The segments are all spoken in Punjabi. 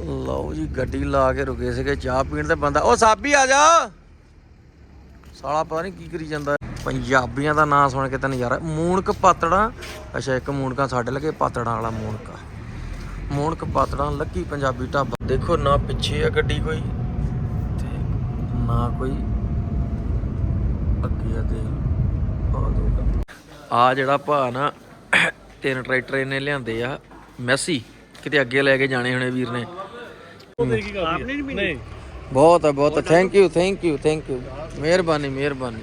ਲਓ ਜੀ, ਗੱਡੀ ਲਾ ਕੇ ਰੁਕੇ ਸੀਗੇ, ਚਾਹ ਪੀਣ ਤੇ ਬੰਦਾ ਉਹ ਸਾਬੀ ਆ ਜਾ। ਸਾਲਾ ਪਤਾ ਨਹੀਂ ਕੀ ਕਰੀ ਜਾਂਦਾ। ਪੰਜਾਬੀਆਂ ਦਾ ਨਾਂ ਸੁਣ ਕੇ ਤਾਂ ਨਜ਼ਾਰਾ ਮੂਣਕ ਪਾਤੜਾ ਅੱਛਾ, ਇੱਕ ਮੂਣਕਾ ਸਾਡੇ ਲਗੇ, ਪਾਤੜਾਂ ਵਾਲਾ ਮੂਣਕਾ ਮੂਣਕ ਪਾਤੜਾਂ, ਲੱਕੀ ਪੰਜਾਬੀ ਢਾਬਾ। ਦੇਖੋ, ਨਾ ਪਿੱਛੇ ਆ ਗੱਡੀ ਕੋਈ, ਤੇ ਨਾ ਕੋਈ ਅੱਗੇ ਆ ਤੇ ਆ ਜਿਹੜਾ ਭਾ ਨਾ, ਤਿੰਨ ਟਰੈਕਟਰ ਇਹਨੇ ਲਿਆਂਦੇ ਆ, ਮੈਸੀ। ਕਿਤੇ ਅੱਗੇ ਲੈ ਕੇ ਜਾਣੇ ਹੋਣੇ ਵੀਰ ਨੇ। ਨਹੀਂ ਬਹੁਤ ਹੈ ਬਹੁਤ thank you thank you thank you ਮਿਹਰਬਾਨੀ ਮਿਹਰਬਾਨੀ।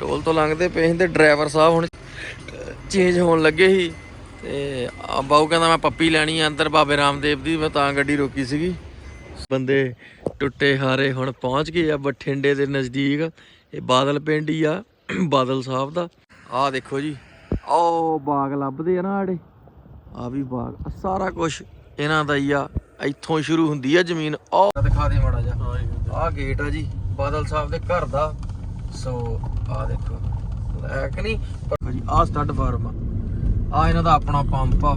ਟੋਲ ਤੋਂ ਲੰਘਦੇ ਪਏ ਸੀ ਤੇ ਡਰਾਈਵਰ ਸਾਹਿਬ ਹੁਣ ਚੇਂਜ ਹੋਣ ਲੱਗੇ ਸੀ। ਤੇ ਆ ਬਾਊ ਕਹਿੰਦਾ ਮੈਂ ਪੱਪੀ ਲੈਣੀ ਆ ਅੰਦਰ ਬਾਬੇ ਰਾਮਦੇਵ ਦੀ ਮੈਂ ਤਾਂ ਗੱਡੀ ਰੋਕੀ ਸੀਗੀ। ਬੰਦੇ ਟੁੱਟੇ ਹਾਰੇ ਹੁਣ ਪਹੁੰਚ ਗਏ ਆ ਬਠਿੰਡੇ ਦੇ ਨਜ਼ਦੀਕ। ਇਹ ਬਾਦਲ ਪਿੰਡ ਹੀ ਆ ਬਾਦਲ ਸਾਹਿਬ ਦਾ। ਆਹ ਦੇਖੋ ਜੀ ਆਹ ਬਾਗ ਲੱਭਦੇ ਆ ਨਾ ਆੜੇ। ਆ ਵੀ ਬਾਗ ਸਾਰਾ ਕੁਝ ਇਹਨਾਂ ਦਾ ਹੀ ਆ। ਇੱਥੋਂ ਸ਼ੁਰੂ ਹੁੰਦੀ ਆ ਜ਼ਮੀਨ। ਆਹ ਦਿਖਾ ਦੇ ਮਾੜਾ ਜਿਹਾ। ਆਹ ਗੇਟ ਆ ਜੀ ਬਾਦਲ ਸਾਹਿਬ ਦੇ ਘਰ ਦਾ। ਸੋ ਆਹ ਦੇਖੋ ਲੈ ਕਿ ਨਹੀਂ ਪਰ ਜੀ ਆਹ ਸਟੱਡ ਫਾਰਮ ਆ। ਆ ਇਹਨਾਂ ਦਾ ਆਪਣਾ ਪੰਪ ਆ।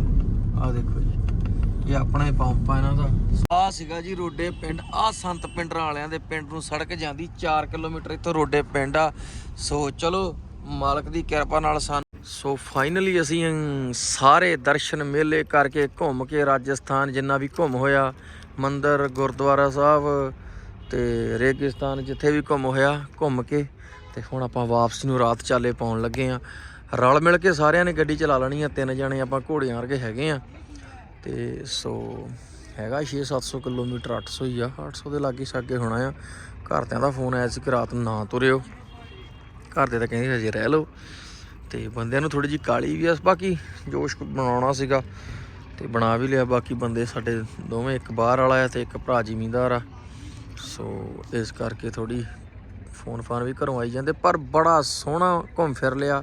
ਆਹ ਦੇਖੋ ਜੀ ਇਹ ਆਪਣਾ ਹੀ ਪੰਪ ਆ ਇਹਨਾਂ ਦਾ। ਆ ਸੀਗਾ ਜੀ ਰੋਡੇ ਪਿੰਡ ਆ ਸੰਤ ਪਿੰਡਰਾਂ ਵਾਲਿਆਂ ਦੇ ਪਿੰਡ ਨੂੰ ਸੜਕ ਜਾਂਦੀ 4 ਕਿਲੋਮੀਟਰ ਇੱਥੋਂ ਰੋਡੇ ਪਿੰਡ ਆ। ਸੋ ਚਲੋ ਮਾਲਕ ਦੀ ਕਿਰਪਾ ਨਾਲ ਸਾਨੂੰ ਸੋ ਫਾਈਨਲੀ ਅਸੀਂ ਸਾਰੇ ਦਰਸ਼ਨ ਮੇਲੇ ਕਰਕੇ ਘੁੰਮ ਕੇ ਰਾਜਸਥਾਨ ਜਿੰਨਾ ਵੀ ਘੁੰਮ ਹੋਇਆ, ਮੰਦਰ, ਗੁਰਦੁਆਰਾ ਸਾਹਿਬ ਤੇ ਰੇਗਿਸਤਾਨ ਜਿੱਥੇ ਵੀ ਘੁੰਮ ਹੋਇਆ, ਘੁੰਮ ਕੇ ਤੇ ਹੁਣ ਆਪਾਂ ਵਾਪਸ ਨੂੰ ਰਾਤ ਚਾਲੇ ਪਾਉਣ ਲੱਗੇ ਆ ਰਲ ਮਿਲ ਕੇ ਸਾਰਿਆਂ ਨੇ ਗੱਡੀ ਚਲਾ ਲੈਣੀ ਆ, ਤਿੰਨ ਜਣੇ ਆਪਾਂ ਘੋੜਿਆਂ ਵਰਗੇ ਹੈਗੇ ਆ ਤੇ ਸੋ ਹੈਗਾ 6-700 ਕਿਲੋਮੀਟਰ 800 ਹੀ ਆ 800 ਦੇ ਲਾਗੇ ਛਾਗੇ ਹੋਣਾ ਆ। ਘਰਦਿਆਂ ਦਾ ਫੋਨ ਆਇਆ ਸੀ ਕਿ ਰਾਤ ਨੂੰ ਨਾ ਤੁਰਿਓ। ਘਰ ਦੇ ਤਾਂ ਕਹਿੰਦੇ ਹਜੇ ਰਹਿ ਲਓ। ਤੇ ਬੰਦਿਆਂ ਨੂੰ ਥੋੜੀ ਜੀ ਕਾਲੀ ਵੀ ਆ, ਬਾਕੀ ਜੋਸ਼ ਬਣਾਉਣਾ ਸੀਗਾ ਤੇ ਬਣਾ ਵੀ ਲਿਆ, ਬਾਕੀ ਬੰਦੇ ਸਾਡੇ ਦੋਵੇਂ ਇੱਕ ਬਾਹਰ ਵਾਲਾ ਆ ਤੇ ਇੱਕ ਭਰਾ ਜ਼ਿਮੀਂਦਾਰ ਆ। ਸੋ ਇਸ ਕਰਕੇ ਥੋੜੀ ਫੋਨ ਫਾਨ ਵੀ ਘਰੋਂ ਆਈ ਜਾਂਦੇ, ਪਰ ਬੜਾ ਸੋਹਣਾ ਘੁੰਮ ਫਿਰ ਲਿਆ,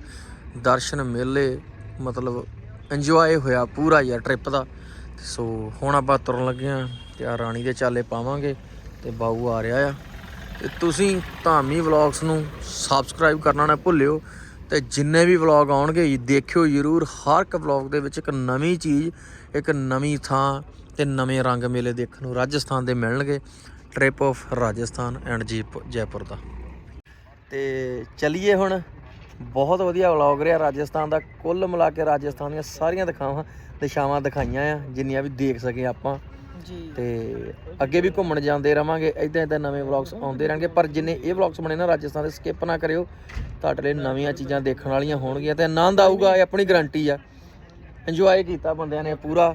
ਦਰਸ਼ਨ ਮੇਲੇ, ਮਤਲਬ ਇੰਜੋਏ ਹੋਇਆ ਪੂਰਾ ਯਾਰ ਟ੍ਰਿਪ ਦਾ। ਸੋ ਹੁਣ ਆਪਾਂ ਤੁਰਨ ਲੱਗੇ ਆ ਤੇ ਆ ਰਾਣੀ ਦੇ ਚਾਲੇ ਪਾਵਾਂਗੇ ਤੇ ਬਾਊ ਆ ਰਿਹਾ ਆ। ਤੇ ਤੁਸੀਂ ਧਾਮੀ ਵਲੌਗਸ ਨੂੰ ਸਬਸਕ੍ਰਾਈਬ ਕਰਨਾ ਨਾ ਭੁੱਲਿਓ। ਤੇ ਜਿੰਨੇ ਵੀ ਵਲੌਗ ਆਉਣਗੇ ਜੀ, ਦੇਖਿਓ ਜ਼ਰੂਰ ਹਰ ਇੱਕ ਵਲੌਗ ਦੇ ਵਿੱਚ ਇੱਕ ਨਵੀਂ ਚੀਜ਼ ਇੱਕ ਨਵੀਂ ਥਾਂ ਤੇ ਨਵੇਂ ਰੰਗ ਮੇਲੇ ਦੇਖਣ ਨੂੰ ਰਾਜਸਥਾਨ ਦੇ ਮਿਲਣਗੇ। Trip of Rajasthan and jeep Jaipur ਦਾ। ਤੇ ਚਲਿਏ ਹੁਣ। ਬਹੁਤ ਵਧੀਆ ਵਲੌਗ ਰਿਹਾ ਰਾਜਸਥਾਨ ਦਾ। ਕੁੱਲ ਮਿਲਾ ਕੇ ਰਾਜਸਥਾਨ ਦੀਆਂ ਸਾਰੀਆਂ ਦਿਖਾਵਾਂ ਦਿਸ਼ਾਵਾਂ ਦਿਖਾਈਆਂ ਆ ਜਿੰਨੀਆਂ ਵੀ ਦੇਖ ਸਕੇ ਆਪਾਂ। ਜੀ। ਤੇ ਅੱਗੇ ਵੀ ਘੁੰਮਣ ਜਾਂਦੇ ਰਵਾਂਗੇ ਇਦਾਂ ਇਦਾਂ ਨਵੇਂ ਵਲੌਗਸ ਆਉਂਦੇ ਰਹਿਣਗੇ ਪਰ ਜਿੰਨੇ ਇਹ ਵਲੌਗਸ ਬਣੇ ਨਾ ਰਾਜਸਥਾਨ ਦੇ ਸਕਿਪ ਨਾ ਕਰਿਓ। ਤੁਹਾਡੇ ਲਈ ਨਵੀਆਂ ਚੀਜ਼ਾਂ ਦੇਖਣ ਵਾਲੀਆਂ ਹੋਣਗੀਆਂ ਤੇ ਆਨੰਦ ਆਊਗਾ ਇਹ ਆਪਣੀ ਗਾਰੰਟੀ ਆ। ਇੰਜੋਏ ਕੀਤਾ ਬੰਦਿਆਂ ਨੇ ਪੂਰਾ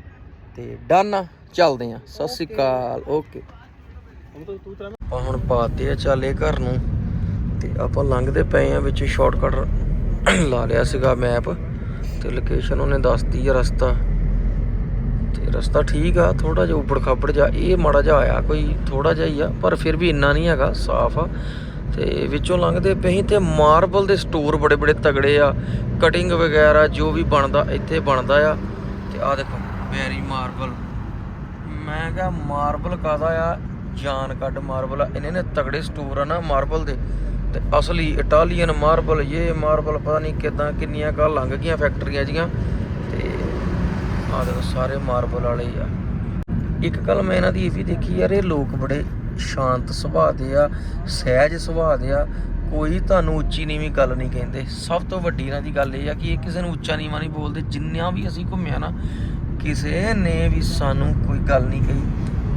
ਤੇ ਡਨ ਆ। ਚੱਲਦੇ ਆ। ਸਤਿ ਸ਼੍ਰੀ ਅਕਾਲ। ਓਕੇ ਆਪਾਂ ਹੁਣ ਪਾਤੇ ਆ ਚਾਲੇ ਘਰ ਨੂੰ ਤੇ ਆਪਾਂ ਲੰਘਦੇ ਪਏ ਆ ਵਿੱਚ ਸ਼ਾਰਟਕਟ ਲਾ ਲਿਆ ਸੀਗਾ ਮੈਪ ਤੇ ਲੋਕੇਸ਼ਨ ਉਹਨੇ ਦੱਸਤੀ ਆ ਰਸਤਾ। ਤੇ ਰਸਤਾ ਠੀਕ ਆ ਥੋੜਾ ਜਿਹਾ ਉਬੜ ਖਾਬੜ ਜਾ ਇਹ ਮਾੜਾ ਜਿਹਾ ਆਇਆ ਕੋਈ ਥੋੜਾ ਜਿਹਾ ਹੀ ਆ, ਪਰ ਫਿਰ ਵੀ ਇੰਨਾ ਨਹੀਂ ਹੈਗਾ, ਸਾਫ਼ ਆ। ਤੇ ਵਿੱਚੋਂ ਲੰਘਦੇ ਪਏ ਸੀ ਤੇ ਮਾਰਬਲ ਦੇ ਸਟੋਰ ਬੜੇ ਬੜੇ ਤਗੜੇ ਆ, ਕਟਿੰਗ ਵਗੈਰਾ ਜੋ ਵੀ ਬਣਦਾ, ਇੱਥੇ ਬਣਦਾ ਆ। ਤੇ ਆ ਦੇਖੋ, ਵੈਰੀ ਮਾਰਬਲ। ਮੈਂ ਕਿਹਾ, ਮਾਰਬਲ ਕਾਦਾ ਆ? ਜਾਨ ਕੱਢ ਮਾਰਬਲ ਆ। ਇਹਨੇ ਨੇ ਤਗੜੇ ਸਟੋਰ ਆ ਨਾ ਮਾਰਬਲ ਦੇ। ਤੇ ਅਸਲੀ ਇਟਾਲੀਅਨ ਮਾਰਬਲ ਇਹ ਮਾਰਬਲ ਪਤਾ ਨਹੀਂ ਕਿਦਾਂ, ਕਿੰਨੀਆਂ ਕਾ ਲੰਘ ਗਈਆਂ ਫੈਕਟਰੀਆਂ ਜੀਆਂ। ਆ ਦੇਖੋ ਸਾਰੇ ਮਾਰਬਲ ਵਾਲੇ ਆ। ਇੱਕ ਗੱਲ ਮੈਂ ਇਹਨਾਂ ਦੀ ਇਹ ਵੀ ਦੇਖੀ ਯਾਰ, ਇਹ ਲੋਕ ਬੜੇ ਸ਼ਾਂਤ ਸੁਭਾਅ ਦੇ ਆ, ਸਹਿਜ ਸੁਭਾਅ ਦੇ ਆ। ਕੋਈ ਤੁਹਾਨੂੰ ਉੱਚੀ ਨੀਵੀਂ ਗੱਲ ਨਹੀਂ ਕਹਿੰਦੇ। ਸਭ ਤੋਂ ਵੱਡੀ ਇਹਨਾਂ ਦੀ ਗੱਲ ਇਹ ਆ ਕਿ ਇਹ ਕਿਸੇ ਨੂੰ ਉੱਚਾ ਨੀਵਾਂ ਨਹੀਂ ਬੋਲਦੇ। ਜਿੰਨਿਆਂ ਵੀ ਅਸੀਂ ਘੁੰਮਿਆ ਨਾ, ਕਿਸੇ ਨੇ ਵੀ ਸਾਨੂੰ ਕੋਈ ਗੱਲ ਨਹੀਂ ਕਹੀ।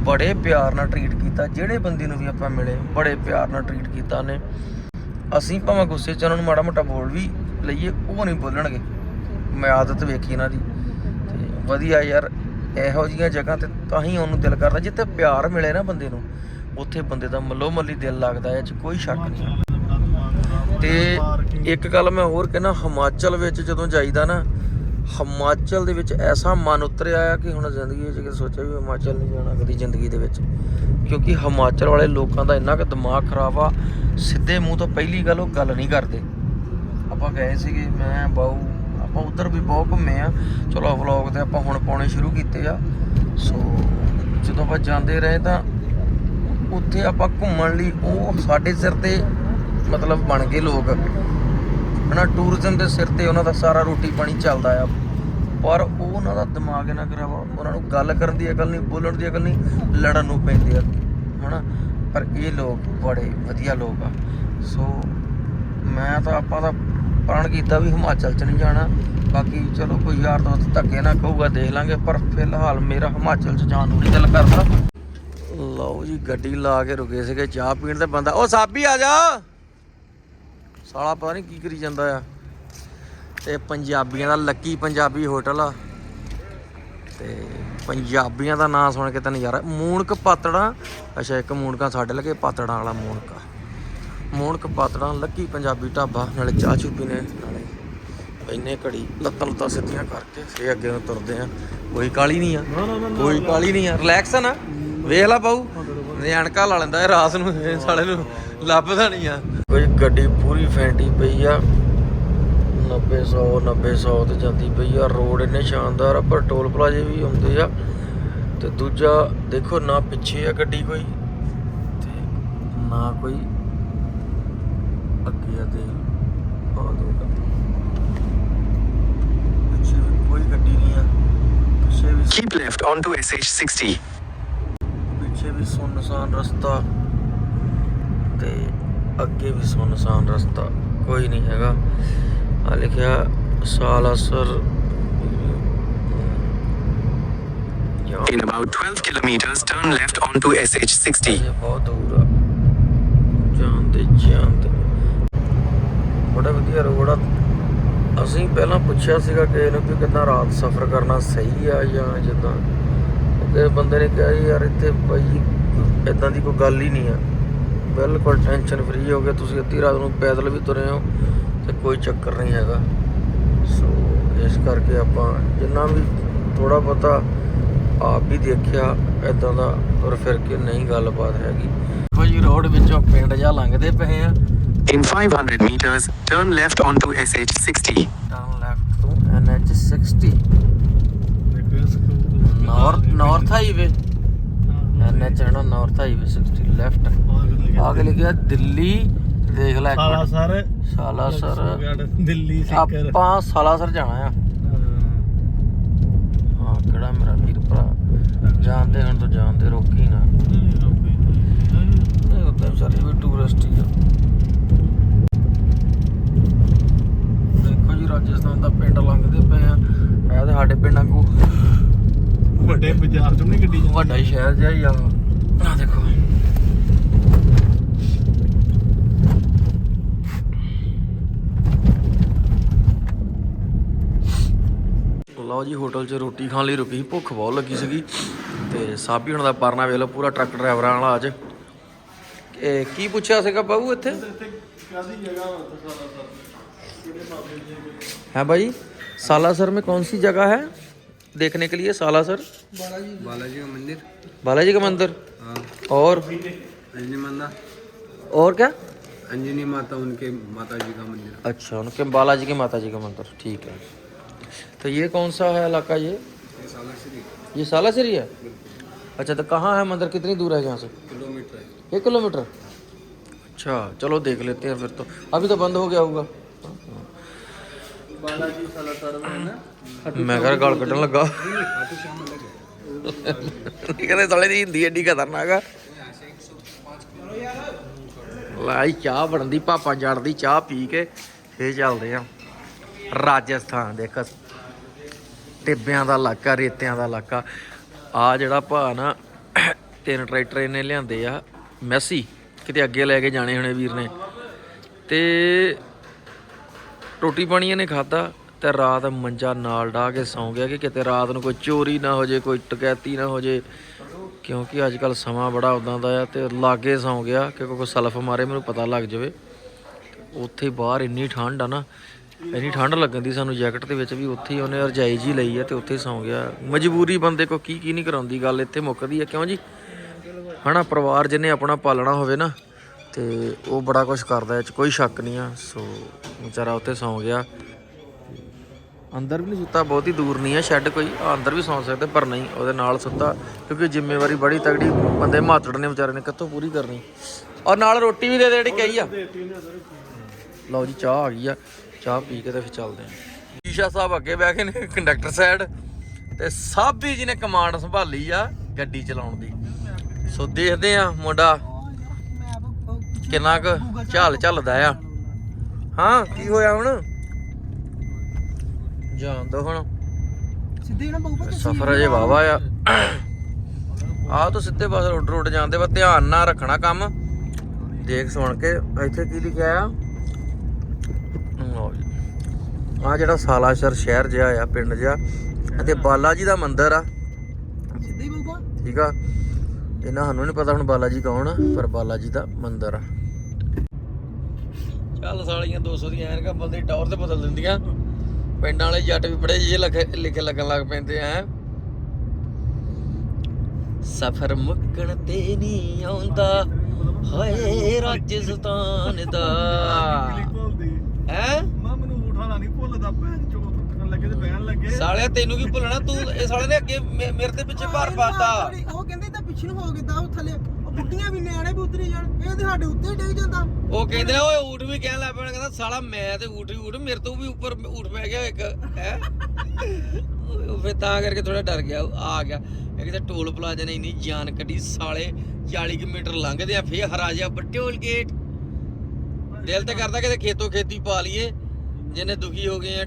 ਬੜੇ ਪਿਆਰ ਨਾਲ ਟਰੀਟ ਕੀਤਾ। ਜਿਹੜੇ ਬੰਦੇ ਨੂੰ ਵੀ ਆਪਾਂ ਮਿਲੇ, ਬੜੇ ਪਿਆਰ ਨਾਲ ਟਰੀਟ ਕੀਤਾ ਨੇ ਅਸੀਂ ਭਾਵੇਂ ਗੁੱਸੇ 'ਚ ਉਹਨਾਂ ਨੂੰ ਮਾੜਾ ਮੋਟਾ ਬੋਲ ਵੀ ਲਈਏ, ਉਹ ਨਹੀਂ ਬੋਲਣਗੇ। ਮੈਂ ਆਦਤ ਵੇਖੀ ਇਹਨਾਂ ਦੀ। ਵਧੀਆ ਯਾਰ, ਇਹੋ ਜੀਆਂ ਜਗ੍ਹਾ ਤੇ ਤਾਂ ਹੀ ਉਹਨੂੰ ਦਿਲ ਕਰਦਾ, ਜਿੱਥੇ ਪਿਆਰ ਮਿਲੇ ਨਾ ਬੰਦੇ ਨੂੰ, ਉੱਥੇ ਬੰਦੇ ਦਾ ਮੱਲੋ ਮੱਲੀ ਦਿਲ ਲੱਗਦਾ ਹੈ ਇਹ 'ਚ ਕੋਈ ਸ਼ੱਕ ਨਹੀਂ। ਤੇ ਇੱਕ ਗੱਲ ਮੈਂ ਹੋਰ ਕਹਿਣਾ, ਹਿਮਾਚਲ ਵਿੱਚ ਜਦੋਂ ਜਾਈਦਾ ਨਾ, ਹਿਮਾਚਲ ਦੇ ਵਿੱਚ ਐਸਾ ਮਨ ਉਤਰਿਆ ਆ ਕਿ ਹੁਣ ਜ਼ਿੰਦਗੀ ਵਿੱਚ ਕਿ ਸੋਚਿਆ ਵੀ ਹਿਮਾਚਲ ਨਹੀਂ ਜਾਣਾ ਕਦੀ ਜ਼ਿੰਦਗੀ ਦੇ ਵਿੱਚ। ਕਿਉਂਕਿ ਹਿਮਾਚਲ ਵਾਲੇ ਲੋਕਾਂ ਦਾ ਇੰਨਾ ਕੁ ਦਿਮਾਗ ਖਰਾਬ ਆ, ਸਿੱਧੇ ਮੂੰਹ ਤੋਂ ਪਹਿਲੀ ਗੱਲ ਉਹ ਗੱਲ ਨਹੀਂ ਕਰਦੇ। ਆਪਾਂ ਗਏ ਸੀਗੇ, ਮੈਂ, ਬਾਊ ਆਪਾਂ ਉਧਰ ਵੀ ਬਹੁਤ ਘੁੰਮੇ ਆ। ਚਲੋ ਵਲੌਗ ਤੇ ਆਪਾਂ ਹੁਣ ਪਾਉਣੇ ਸ਼ੁਰੂ ਕੀਤੇ ਆ। ਸੋ ਜਦੋਂ ਆਪਾਂ ਜਾਂਦੇ ਰਹੇ ਤਾਂ ਉੱਥੇ ਆਪਾਂ ਘੁੰਮਣ ਲਈ ਉਹ ਸਾਡੇ ਸਿਰ ਤੇ ਮਤਲਬ ਬਣ ਗਏ ਲੋਕ। ਹਨਾ ਟੂਰਿਜ਼ਮ ਦੇ ਸਿਰ ਤੇ ਉਹਨਾਂ ਦਾ ਸਾਰਾ ਰੋਟੀ ਪਾਣੀ ਚੱਲਦਾ ਆ। ਪਰ ਉਹ ਉਹਨਾਂ ਦਾ ਦਿਮਾਗ ਇਹਨਾਂ ਕਰਿਆ ਵਾ ਉਹਨਾਂ ਨੂੰ ਗੱਲ ਕਰਨ ਦੀ ਅਕਲ ਨਹੀਂ, ਬੋਲਣ ਦੀ ਅਕਲ ਨਹੀਂ, ਲੜਨ ਨੂੰ ਪੈਂਦੇ ਆ। ਹਨਾ, ਪਰ ਇਹ ਲੋਕ ਬੜੇ ਵਧੀਆ ਲੋਕ ਆ। ਸੋ ਮੈਂ ਤਾਂ ਆਪਾਂ ਦਾ ਪ੍ਰਣ ਕੀਤਾ ਵੀ ਹਿਮਾਚਲ ਚ ਨਹੀਂ ਜਾਣਾ। ਬਾਕੀ ਚਲੋ ਕੋਈ ਯਾਰ ਦੋਸਤ ਧੱਕੇ ਨਾ ਕਹੂਗਾ ਦੇਖ ਲਾਂਗੇ, ਪਰ ਫਿਲਹਾਲ ਮੇਰਾ ਹਿਮਾਚਲ ਚ ਜਾਣ ਨੂੰ ਨਹੀਂ ਦਿਲ ਕਰਦਾ। ਲਓ ਜੀ, ਗੱਡੀ ਲਾ ਕੇ ਰੁਕੇ ਸੀਗੇ, ਚਾਹ ਪੀਣ ਤੇ ਬੰਦਾ ਉਹ ਸਾਬੀ ਆ ਜਾ। ਸਾਲਾ ਪਤਾ ਨਹੀਂ ਕੀ ਕਰੀ ਜਾਂਦਾ ਆ। ਤੇ ਪੰਜਾਬੀਆਂ ਦਾ ਲੱਕੀ ਪੰਜਾਬੀ ਹੋਟਲ ਆ। ਤੇ ਪੰਜਾਬੀਆਂ ਦਾ ਨਾਂ ਸੁਣ ਕੇ ਤਾਂ ਨਜ਼ਾਰਾ ਮੂਣਕ ਪਾਤੜਾ। ਅੱਛਾ, ਇੱਕ ਮੂਣਕਾ ਸਾਡੇ ਲਗੇ, ਪਾਤੜਾਂ ਵਾਲਾ ਮੂਣਕਾ ਮੂਣਕ ਪਾਤੜਾਂ ਲੱਕੀ ਪੰਜਾਬੀ ਢਾਬਾ ਨਾਲੇ ਚਾਹ ਚੂ ਪੀਨੇ ਨਾਲੇ ਇੰਨੇ ਘੜੀ ਲੱਤਾਂ ਲੱਤਾਂ ਸਿੱਧੀਆਂ ਕਰਕੇ ਫੇਰ ਅੱਗੇ ਨੂੰ ਤੁਰਦੇ ਆ। ਕੋਈ ਕਾਲੀ ਨਹੀਂ ਆ ਕੋਈ ਕਾਲੀ ਨਹੀਂ ਆ। ਰਿਲੈਕਸ ਆ ਨਾ। ਵੇਖ ਲਾ ਬਾਊ ਨਿਆਣਕਾ ਲਾ ਲੈਂਦਾ ਇਹ ਰਾਤ ਨੂੰ ਸਾਲੇ ਨੂੰ ਲੱਭਦਾ ਨਹੀਂ ਆ। ਕੋਈ ਗੱਡੀ ਪੂਰੀ ਫੈਂਟੀ ਪਈ ਆ। 90 100 90 100 ਤੇ ਜਾਂਦੀ ਪਈ ਆ। ਰੋਡ ਇੰਨੇ ਸ਼ਾਨਦਾਰ ਆ ਪਰ ਟੋਲ ਪਲਾਜ਼ੇ ਵੀ ਹੁੰਦੇ ਆ। ਤੇ ਦੂਜਾ ਦੇਖੋ ਨਾ ਪਿੱਛੇ ਆ ਗੱਡੀ ਕੋਈ ਤੇ ਨਾ ਕੋਈ ਅੱਗੇ ਆ ਤੇ ਆ ਦੋ ਪਿੱਛੇ ਵੀ ਕੋਈ ਗੱਡੀ ਨਹੀਂ ਆ। ਪਿੱਛੇ ਵੀ Keep left onto SH60. ਪਿੱਛੇ ਵੀ ਸੁੰਨਸਾਨ ਰਸਤਾ ਤੇ ਅੱਗੇ ਵੀ ਸੁੰਨਸਾਨ ਰਸਤਾ। ਕੋਈ ਨਹੀਂ ਹੈਗਾ। ਆ ਲਿਖਿਆ ਸਾਲਾਸਰ ਯਾ In about 12 kilometers, turn left onto SH60. ਇਹ ਬਹੁਤ ਦੂਰ ਆ। ਜਾਂਦੇ ਜਾਂਦੇ ਬੜਾ ਵਧੀਆ ਰੋਡ ਆ। ਅਸੀਂ ਪਹਿਲਾਂ ਪੁੱਛਿਆ ਸੀਗਾ ਕਿ ਇਹਨੂੰ ਵੀ ਕਿੰਨਾ ਰਾਤ ਸਫ਼ਰ ਕਰਨਾ ਸਹੀ ਆ ਜਾਂ ਜਿੱਦਾਂ। ਕਿ ਬੰਦੇ ਨੇ ਕਿਹਾ ਜੀ, ਯਾਰ ਇੱਥੇ ਭਾਈ ਇਦਾਂ ਦੀ ਕੋਈ ਗੱਲ ਹੀ ਨਹੀਂ ਆ। ਬਿਲਕੁਲ ਟੈਨਸ਼ਨ ਫਰੀ ਹੋ ਗਿਆ ਤੁਸੀਂ ਅੱਧੀ ਰਾਤ ਨੂੰ ਪੈਦਲ ਵੀ ਤੁਰੇ ਹੋ ਤੇ ਕੋਈ ਚੱਕਰ ਨਹੀਂ ਹੈਗਾ। ਸੋ ਇਸ ਕਰਕੇ ਆਪਾਂ ਜਿੰਨਾ ਵੀ ਥੋੜਾ ਬਹੁਤਾ ਆਪ ਵੀ ਦੇਖਿਆ ਇਦਾਂ ਦਾ ਤੁਰ ਫਿਰ ਕੇ ਨਹੀਂ ਗੱਲਬਾਤ ਹੈਗੀ। ਕੋਈ ਰੋਡ ਵਿੱਚੋਂ ਪਿੰਡ ਜਾਂ ਲੰਘਦੇ ਪਏ ਆ। In 500 meters, turn left onto SH60. Turn left ਤੋਂ NH60 ਦੇਖੋ ਇਸ ਨੂੰ ਨਾਰਥ ਨਾਰਥ ਹਾਈਵੇ NH ਨਾ ਨਾਰਥ ਹਾਈਵੇ 60 ਲੈਫਟ ਆਗੇ ਲਿਖਿਆ ਦਿੱਲੀ ਦੇਖ ਲੈ ਇੱਕ ਸਾਲਾ ਮਿੰਟ ਸਰ ਸਾਲਾਸਰ ਦਿੱਲੀ ਸਿੱਕਰ ਆਪਾਂ ਸਾਲਾਸਰ ਜਾਣਾ ਆ ਹਾਂ ਕਿਹੜਾ ਮੇਰਾ ਵੀਰ ਭਰਾ ਜਾਣਦੇ ਹਣ ਤੋਂ ਜਾਣਦੇ ਰੋਕੀ ਨਾ ਨਹੀਂ ਉਦਾਂ ਵਿਚਾਰੇ ਵੀ ਟੂਰਿਸਟ ਹੀ ਆ ਦੇਖੋ ਜੀ ਰਾਜਸਥਾਨ ਦਾ ਪਿੰਡ ਲੰਘਦੇ ਪਏ ਆ। ਇਹ ਤੇ ਸਾਡੇ ਪਿੰਡਾਂ ਕੋ ਵੱਡੇ ਬਾਜ਼ਾਰ ਚੋਂ ਨਹੀਂ ਗੱਡੀ ਜਾਂਦੀ? ਵੱਡਾ ਹੀ ਸ਼ਹਿਰ ਜਿਹਾ ਹੀ ਆ। ਆ ਦੇਖੋ। ਲਓ ਜੀ ਹੋਟਲ 'ਚ ਰੋਟੀ ਖਾਣ ਲਈ ਰੁਕੀ ਭੁੱਖ ਬਹੁਤ ਲੱਗੀ ਸੀਗੀ। ਤੇ ਸਾਬੀ ਹੁਣ ਦਾ ਪਰਨਾ ਵੇਖ ਲਓ ਪੂਰਾ ਟਰੱਕ ਡਰਾਈਵਰਾਂ ਵਾਲਾ ਅੱਜ। ਕੀ ਪੁੱਛਿਆ ਸੀਗਾ ਬਾਬੂ ਇੱਥੇ? ਕਾਦੀ ਜਗ੍ਹਾ ਵਾ ਤਾਂ ਸਾਲਾ ਸਰ। है भाई सालासर में कौन सी जगह है देखने के लिए सालासर? बालाजी का मंदिर। बालाजी का मंदिर? हाँ। और? अंजनी माता। और क्या? अंजनी माता उनके माता जी का मंदिर। अच्छा उनके बालाजी के माता जी का मंदिर ठीक है। तो ये कौन सा है इलाका ये? ये सालासरी। है? अच्छा तो कहाँ है मंदिर? कितनी दूर है यहाँ से? किलोमीटर एक किलोमीटर? अच्छा चलो देख लेते हैं फिर तो। अभी तो बंद हो गया होगा। ਮੈਂ ਕਿਹਾ ਗਾਲ ਕੱਢਣ ਲੱਗਾ। ਕਹਿੰਦੇ ਸਾਲੇ ਦੀ ਹਿੰਦੀ ਐਡੀ ਖਤਰਨਾਕ ਆ। ਲਾਈ ਚਾਹ ਬਣਦੀ ਪਾਪਾ ਜੜਦੀ ਚਾਹ ਪੀ ਕੇ ਫੇਰ ਚੱਲਦੇ ਆ। ਰਾਜਸਥਾਨ ਦੇ ਕਸ ਟਿੱਬਿਆਂ ਦਾ ਇਲਾਕਾ, ਰੇਤਿਆਂ ਦਾ ਇਲਾਕਾ। ਆ ਜਿਹੜਾ ਭਾ ਨਾ, ਤਿੰਨ ਟਰੈਕਟਰ ਇਹਨੇ ਲਿਆਂਦੇ ਆ, ਮੈਸੀ। ਕਿਤੇ ਅੱਗੇ ਲੈ ਕੇ ਜਾਣੇ ਹੋਣੇ ਵੀਰ ਨੇ। ਤੇ ਰੋਟੀ ਪਾਣੀ ਇਹਨੇ ਖਾਦਾ ਤੇ ਰਾਤ ਮੰਜਾ ਨਾਲ ਢਾ ਕੇ ਸੌਂ ਗਿਆ ਕਿ ਕਿਤੇ ਰਾਤ ਨੂੰ ਕੋਈ ਚੋਰੀ ਨਾ ਹੋ ਜੇ, ਕੋਈ ਟਕੈਤੀ ਨਾ ਹੋ ਜੇ। ਕਿਉਂਕਿ ਅੱਜ ਕੱਲ ਸਮਾਂ ਬੜਾ ਉਦਾਂ ਦਾ ਆ ਤੇ ਲਾਗੇ ਸੌਂ ਗਿਆ ਕਿ ਕੋਈ ਸਲਫ ਮਾਰੇ, ਮੈਨੂੰ ਪਤਾ ਲੱਗ ਜਾਵੇ। ਉੱਥੇ ਬਾਹਰ ਇੰਨੀ ਠੰਡ ਆ ਨਾ, ਇੰਨੀ ਠੰਡ ਲੱਗਣ ਦੀ ਸਾਨੂੰ ਜੈਕਟ ਦੇ ਵਿੱਚ ਵੀ ਉੱਥੇ ਹੀ ਉਹਨੇ ਰਜਾਈ ਜੀ ਲਈ ਆ ਤੇ ਉੱਥੇ ਹੀ ਸੌਂ ਗਿਆ। ਮਜਬੂਰੀ ਬੰਦੇ ਕੋ ਕੀ ਕੀ ਨਹੀਂ ਕਰਾਉਂਦੀ, ਗੱਲ ਇੱਥੇ ਮੁੱਕਦੀ ਆ। ਕਿਉਂ ਜੀ? ਹਨਾ, ਪਰਿਵਾਰ ਜਿਹਨੇ ਆਪਣਾ ਪਾਲਣਾ ਹੋਵੇ ਨਾ ਤੇ ਉਹ ਬੜਾ ਕੁਝ ਕਰਦਾ, ਇਹ ਚ ਕੋਈ ਸ਼ੱਕ ਨਹੀਂ ਆ, ਸੋ ਵਿਚਾਰਾ ਉੱਥੇ ਸੌਂ ਗਿਆ। ਅੰਦਰ ਵੀ ਨਹੀਂ ਸੁੱਤਾ, ਬਹੁਤੀ ਦੂਰ ਨਹੀਂ ਆ ਸ਼ੈੱਡ ਕੋਈ ਆ ਅੰਦਰ ਵੀ ਸੌਂ ਸਕਦੇ, ਪਰ ਨਹੀਂ, ਉਹਦੇ ਨਾਲ ਸੁੱਤਾ, ਕਿਉਂਕਿ ਜ਼ਿੰਮੇਵਾਰੀ ਬੜੀ ਤਗੜੀ ਬੰਦੇ ਮਾਤੜ ਨੇ ਵਿਚਾਰੇ ਨੇ, ਕਿੱਥੋਂ ਪੂਰੀ ਕਰਨੀ। ਔਰ ਨਾਲ ਰੋਟੀ ਵੀ ਦੇ ਦੇ ਜਿਹੜੀ ਕਹੀ ਆ। ਲਓ ਜੀ, ਚਾਹ ਆ ਗਈ ਆ, ਚਾਹ ਪੀ ਕੇ ਤੇ ਫਿਰ ਚੱਲਦੇ ਆ। ਸ਼ੀਸ਼ਾ ਸਾਹਿਬ ਅੱਗੇ ਬਹਿ ਕੇ ਨੇ, ਕੰਡਕਟਰ ਸਾਈਡ, ਤੇ ਸਾਬੀ ਜੀ ਨੇ ਕਮਾਂਡ ਸੰਭਾਲੀ ਆ ਗੱਡੀ ਚਲਾਉਣ ਦੀ। ਸੋ ਦੇਖਦੇ ਆ ਮੁੰਡਾ ਕਿੰਨਾ ਕੁ ਝੱਲ ਝੱਲਦਾ ਆ। ਹਾਂ ਕੀ ਹੋਇਆ ਹੁਣ? ਜਾਣ ਦੋ ਹੁਣ। ਸਿੱਧੇ ਨਾ ਬਹੁ ਸਫਰ ਅਜੇ ਵਾਵਾ ਆ। ਆ ਤਾਂ ਸਿੱਧੇ ਪਾਸੇ ਰੋਡ ਰੋਡ ਜਾਂਦੇ ਵਾ ਧਿਆਨ ਨਾਲ ਰੱਖਣਾ ਕੰਮ। ਦੇਖ ਸੁਣ ਕੇ ਇੱਥੇ ਕੀ ਲਿਖਿਆ ਆ? ਆ ਜਿਹੜਾ ਸਾਲਾਸ਼ਰ ਸ਼ਹਿਰ ਜਿਹਾ ਆ ਪਿੰਡ ਜਿਹਾ ਅਤੇ ਬਾਲਾ ਜੀ ਦਾ ਮੰਦਿਰ ਆ। ਸਿੱਧੇ ਹੀ ਠੀਕ ਆ? ਇਹਨਾਂ ਸਾਨੂੰ ਨਹੀਂ ਪਤਾ ਹੁਣ ਬਾਲਾ ਜੀ ਕੌਣ ਆ ਪਰ ਬਾਲਾ ਜੀ ਦਾ ਮੰਦਿਰ ਆ। ਚੱਲ ਸਾਲੀਆਂ 200 ਦੀਆਂ ਐਨਕਾਂ ਬੰਦੇ ਟੌਰ ਤੇ ਬਦਲ ਦਿੰਦੀਆਂ। ਪਿੰਡਾਂ ਵਾਲੇ ਜੱਟ ਵੀ ਬੜੇ ਜਿਹੇ ਲਿਖੇ ਲਿਖੇ ਲੱਗਣ ਲੱਗ ਪੈਂਦੇ ਆ। ਸਫਰ ਮੁੱਕਣ ਤੇ ਨਹੀਂ ਆਉਂਦਾ। ਹਾਏ ਰਾਜਸਥਾਨ ਦਾ। ਹੈ? ਮਾਂ ਮੈਨੂੰ ਉਠਾਣਾ ਨਹੀਂ ਭੁੱਲਦਾ ਭੈਣ ਚੋ ਟੁੱਟਣ ਲੱਗੇ ਤੇ ਬਹਿਣ ਲੱਗੇ ਸਾਲਿਆ ਤੈਨੂੰ ਕੀ ਭੁੱਲਣਾ? ਤੂੰ ਇਹ ਸਾਲੇ ਨੇ ਅੱਗੇ ਮੇਰੇ ਤੇ ਪਿੱਛੇ ਭਾਰ ਪਾਤਾ। ਉਹ ਕਹਿੰਦੇ ਤਾਂ ਪਿੱਛੇ ਨੂੰ ਹੋ ਗਿਆ ਉਹ ਥੱਲੇ, ਉਹ ਬੁੱਢੀਆਂ ਵੀ ਨਿਆਣੇ ਵੀ ਉਤਰੀ ਜਾਣ, ਇਹ ਤੇ ਸਾਡੇ ਉੱਤੇ ਡਿੱਗ ਜਾਂਦਾ। ਉਹ ਕਹਿੰਦੇ, ਓਏ, ਊਠ ਵੀ ਕਹਿਣ ਲੱਗ ਪੈਣਾ ਕਹਿੰਦਾ, ਸਾਲਾ ਮੈਂ ਤੇ ਊਠ ਹੀ ਊਠ, ਮੇਰੇ ਤੋਂ ਵੀ ਉੱਪਰ ਊਠ ਪੈ ਗਿਆ ਇੱਕ, ਹੈ? ਉਹ ਫੇ ਤਾਂ ਕਰਕੇ ਥੋੜਾ ਡਰ ਗਿਆ, ਉਹ ਆ ਗਿਆ। ਇਹ ਕਿਤੇ ਟੋਲ ਪਲਾਜ਼ਾ ਨੇ ਇੰਨੀ ਜਾਨ ਕੱਢੀ, ਸਾਲੇ 40 ਮੀਟਰ ਲੰਘਦੇ ਆ, ਫੇਰ ਹਰਾਜਾ ਗੇਟ। ਦਿਲ ਤੇ ਕਰਦਾ ਕਿਤੇ ਖੇਤੋਂ ਖੇਤੀ ਪਾ ਲਈਏ, ਜਿੰਨੇ ਦੁਖੀ ਹੋ ਗਏ ਆ,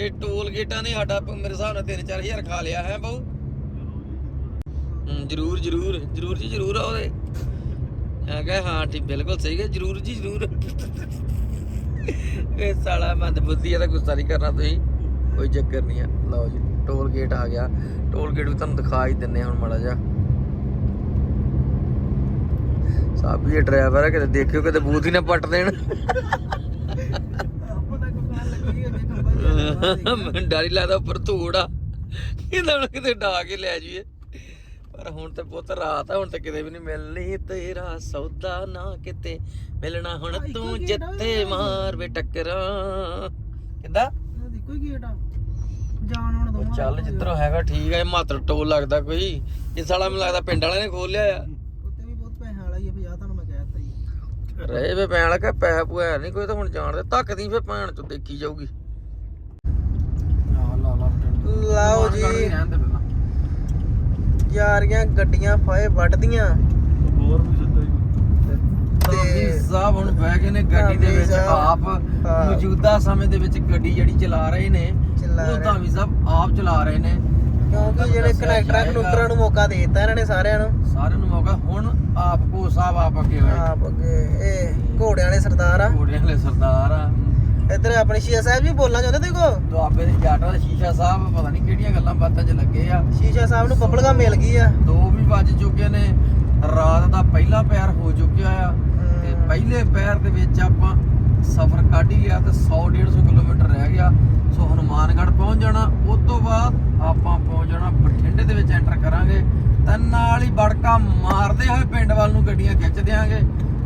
ਇਹ ਟੋਲ ਗੇਟਾਂ ਨੇ ਸਾਡਾ ਮੇਰੇ ਹਿਸਾਬ ਨਾਲ 3-4000 ਖਾ ਲਿਆ ਹੈ, ਬਾਊ। ਜਰੂਰ ਜਰੂਰ ਜਰੂਰ ਜੀ ਜਰੂਰ ਆ ਉਹਦੇ। ਆ ਕਹੇ ਹਾਂ ਠੀਕ ਬਿਲਕੁਲ ਸਹੀ ਹੈ ਜਰੂਰ ਜੀ ਜਰੂਰ। ਇਹ ਸਾਲਾ ਮੰਦ ਬੁੱਧੀ ਤਾਂ ਗੁੱਸਾ ਨਹੀਂ ਕਰਨਾ ਤੁਸੀਂ। ਕੋਈ ਚੱਕਰ ਨਹੀਂ ਆ। ਲਓ ਜੀ ਟੋਲ ਗੇਟ ਆ ਗਿਆ। ਟੋਲ ਗੇਟ ਵੀ ਤੁਹਾਨੂੰ ਦਿਖਾ ਹੀ ਦਿੰਨੇ ਹੁਣ ਮਾੜਾ ਜਿਹਾ। ਸਾਬੀ ਇਹ ਡਰਾਈਵਰ ਹੈ ਕਿਤੇ ਦੇਖਿਓ ਕਿਤੇ ਬੂਥ ਹੀ ਨਾ ਪੱਟ ਦੇਣ। ਤਾਂ ਮੈਨੂੰ ਡਰ ਹੀ ਲੱਗਦਾ ਉੱਪਰ ਧੂੜ ਆ। ਹੁਣ ਕਿਤੇ ਡਾ ਕੇ ਲੈ ਜਾਈਏ। ਪਰ ਹੁਣ ਤੇ ਪੁੱਤ ਰਾਤ ਹੁਣ ਤੇ ਕਿਤੇ ਵੀ ਨਹੀਂ ਮਿਲਣੀ ਤੇਰਾ ਸੌਦਾ ਨਾ ਕਿਤੇ ਮਿਲਣਾ। ਹੁਣ ਤੂੰ ਜਿੱਥੇ ਮਾਰ ਵੇ ਟੱਕਰਾਂ। ਕਿੱਦਾਂ? ਚੱਲ ਜਿੱਧਰੋਂ ਹੈਗਾ ਠੀਕ ਹੈ ਮਾਤਰ ਟੋਲ ਲੱਗਦਾ ਕੋਈ। ਇਸ ਵਾਲਾ ਮੈਨੂੰ ਲੱਗਦਾ ਪਿੰਡ ਵਾਲੇ ਨੇ ਖੋਲਿਆ ਆ। ਉੱਤੇ ਵੀ ਬਹੁਤ ਪੈਸੇ ਵਾਲਾ ਹੀ ਆ 50 ਤੁਹਾਨੂੰ ਮੈਂ ਕਹਿ ਹੀ ਰਹੇ ਵੇ ਪੈਣ ਲੱਗਾ ਪੈਸਾ ਪੂਆ ਨਹੀਂ ਕੋਈ ਤਾਂ ਹੁਣ ਜਾਣ ਧੱਕਦੀ ਫੇ ਭੈਣ ਚ ਦੇਖੀ ਜਾਊਗੀ। ਲਓ ਜੀ। ਯਾਰੀਆਂ ਗੱਡੀਆਂ ਫਾਏ ਵੱਢਦੀਆਂ। ਹੋਰ ਵੀ ਸਿੱਧਾ ਹੀ ਧਾਮੀ ਸਾਹਿਬ ਹੁਣ ਬਹਿ ਗਏ ਨੇ ਗੱਡੀ ਦੇ ਵਿੱਚ ਆਪ। ਮੌਜੂਦਾ ਸਮੇਂ ਦੇ ਵਿੱਚ ਗੱਡੀ ਜਿਹੜੀ ਚਲਾ ਰਹੇ ਨੇ ਉਹ। ਧਾਮੀ ਸਾਹਿਬ ਆਪ ਚਲਾ ਰਹੇ ਨੇ। ਕਿਉਂਕਿ ਜਿਹੜੇ ਕਨੈਕਟਰਾਂ ਜਾਏਗਾ। ਕਨੁਕਟਰਾਂ ਨੂੰ ਮੌਕਾ ਦੇ ਦਿੱਤਾ ਇਹਨਾਂ ਨੇ ਸਾਰਿਆਂ ਨੂੰ। ਸਾਰਿਆਂ ਨੂੰ ਮੌਕਾ ਹੁਣ ਆਪ ਕੋ ਸਾਹਿਬ ਆਪ ਅੱਗੇ ਹੋਏ। ਆਪ ਅੱਗੇ ਇਹ ਘੋੜਿਆਂ ਵਾਲੇ ਸਰਦਾਰ ਆ। ਘੋੜਿਆਂ ਵਾਲੇ ਸਰਦਾਰ ਆ। ਇੱਧਰ ਆਪਣੇ ਸ਼ੀਆ ਸਾਹਿਬ ਵੀ ਬੋਲਣਾ ਚਾਹੁੰਦੇ ਦੇਖੋ? ਦੁਆਬੇ ਦੇ ਜਾਟਾ ਦਾ ਸ਼ੀਸ਼ਾ ਸਾਹਿਬ ਪਤਾ ਨਹੀਂ ਕਿਹੜੀਆਂ ਗੱਲਾਂ ਬਾਤਾਂ 'ਚ ਲੱਗੇ ਆ। ਸ਼ੀਸ਼ਾ ਸਾਹਿਬ ਨੂੰ ਬੱਬਲਗਾ ਮਿਲ ਗਈ ਆ। ਦੋ ਵੀ ਵੱਜ ਚੁੱਕੇ ਨੇ ਰਾਤ ਦਾ ਪਹਿਲਾ ਪੈਰ ਹੋ ਚੁੱਕਿਆ ਆ। ਤੇ ਪਹਿਲੇ ਪੈਰ ਦੇ ਵਿੱਚ ਆਪਾਂ ਸਫ਼ਰ ਕੱਢ ਹੀ ਲਿਆ ਤੇ 100 150 ਕਿਲੋਮੀਟਰ ਰਹਿ ਗਿਆ। ਸੋ ਹਨੂਮਾਨਗੜ੍ਹ ਪਹੁੰਚ ਜਾਣਾ। ਉਸ ਤੋਂ ਬਾਅਦ ਆਪਾਂ ਪਹੁੰਚ ਜਾਣਾ ਬਠਿੰਡੇ ਦੇ ਵਿੱਚ ਐਂਟਰ ਕਰਾਂਗੇ। ਤੇ ਨਾਲ ਹੀ ਬੜਕਾ ਮਾਰਦੇ ਹੋਏ ਪਿੰਡ ਵੱਲ ਨੂੰ ਗੱਡੀਆਂ ਖਿੱਚ ਦਿਆਂਗੇ।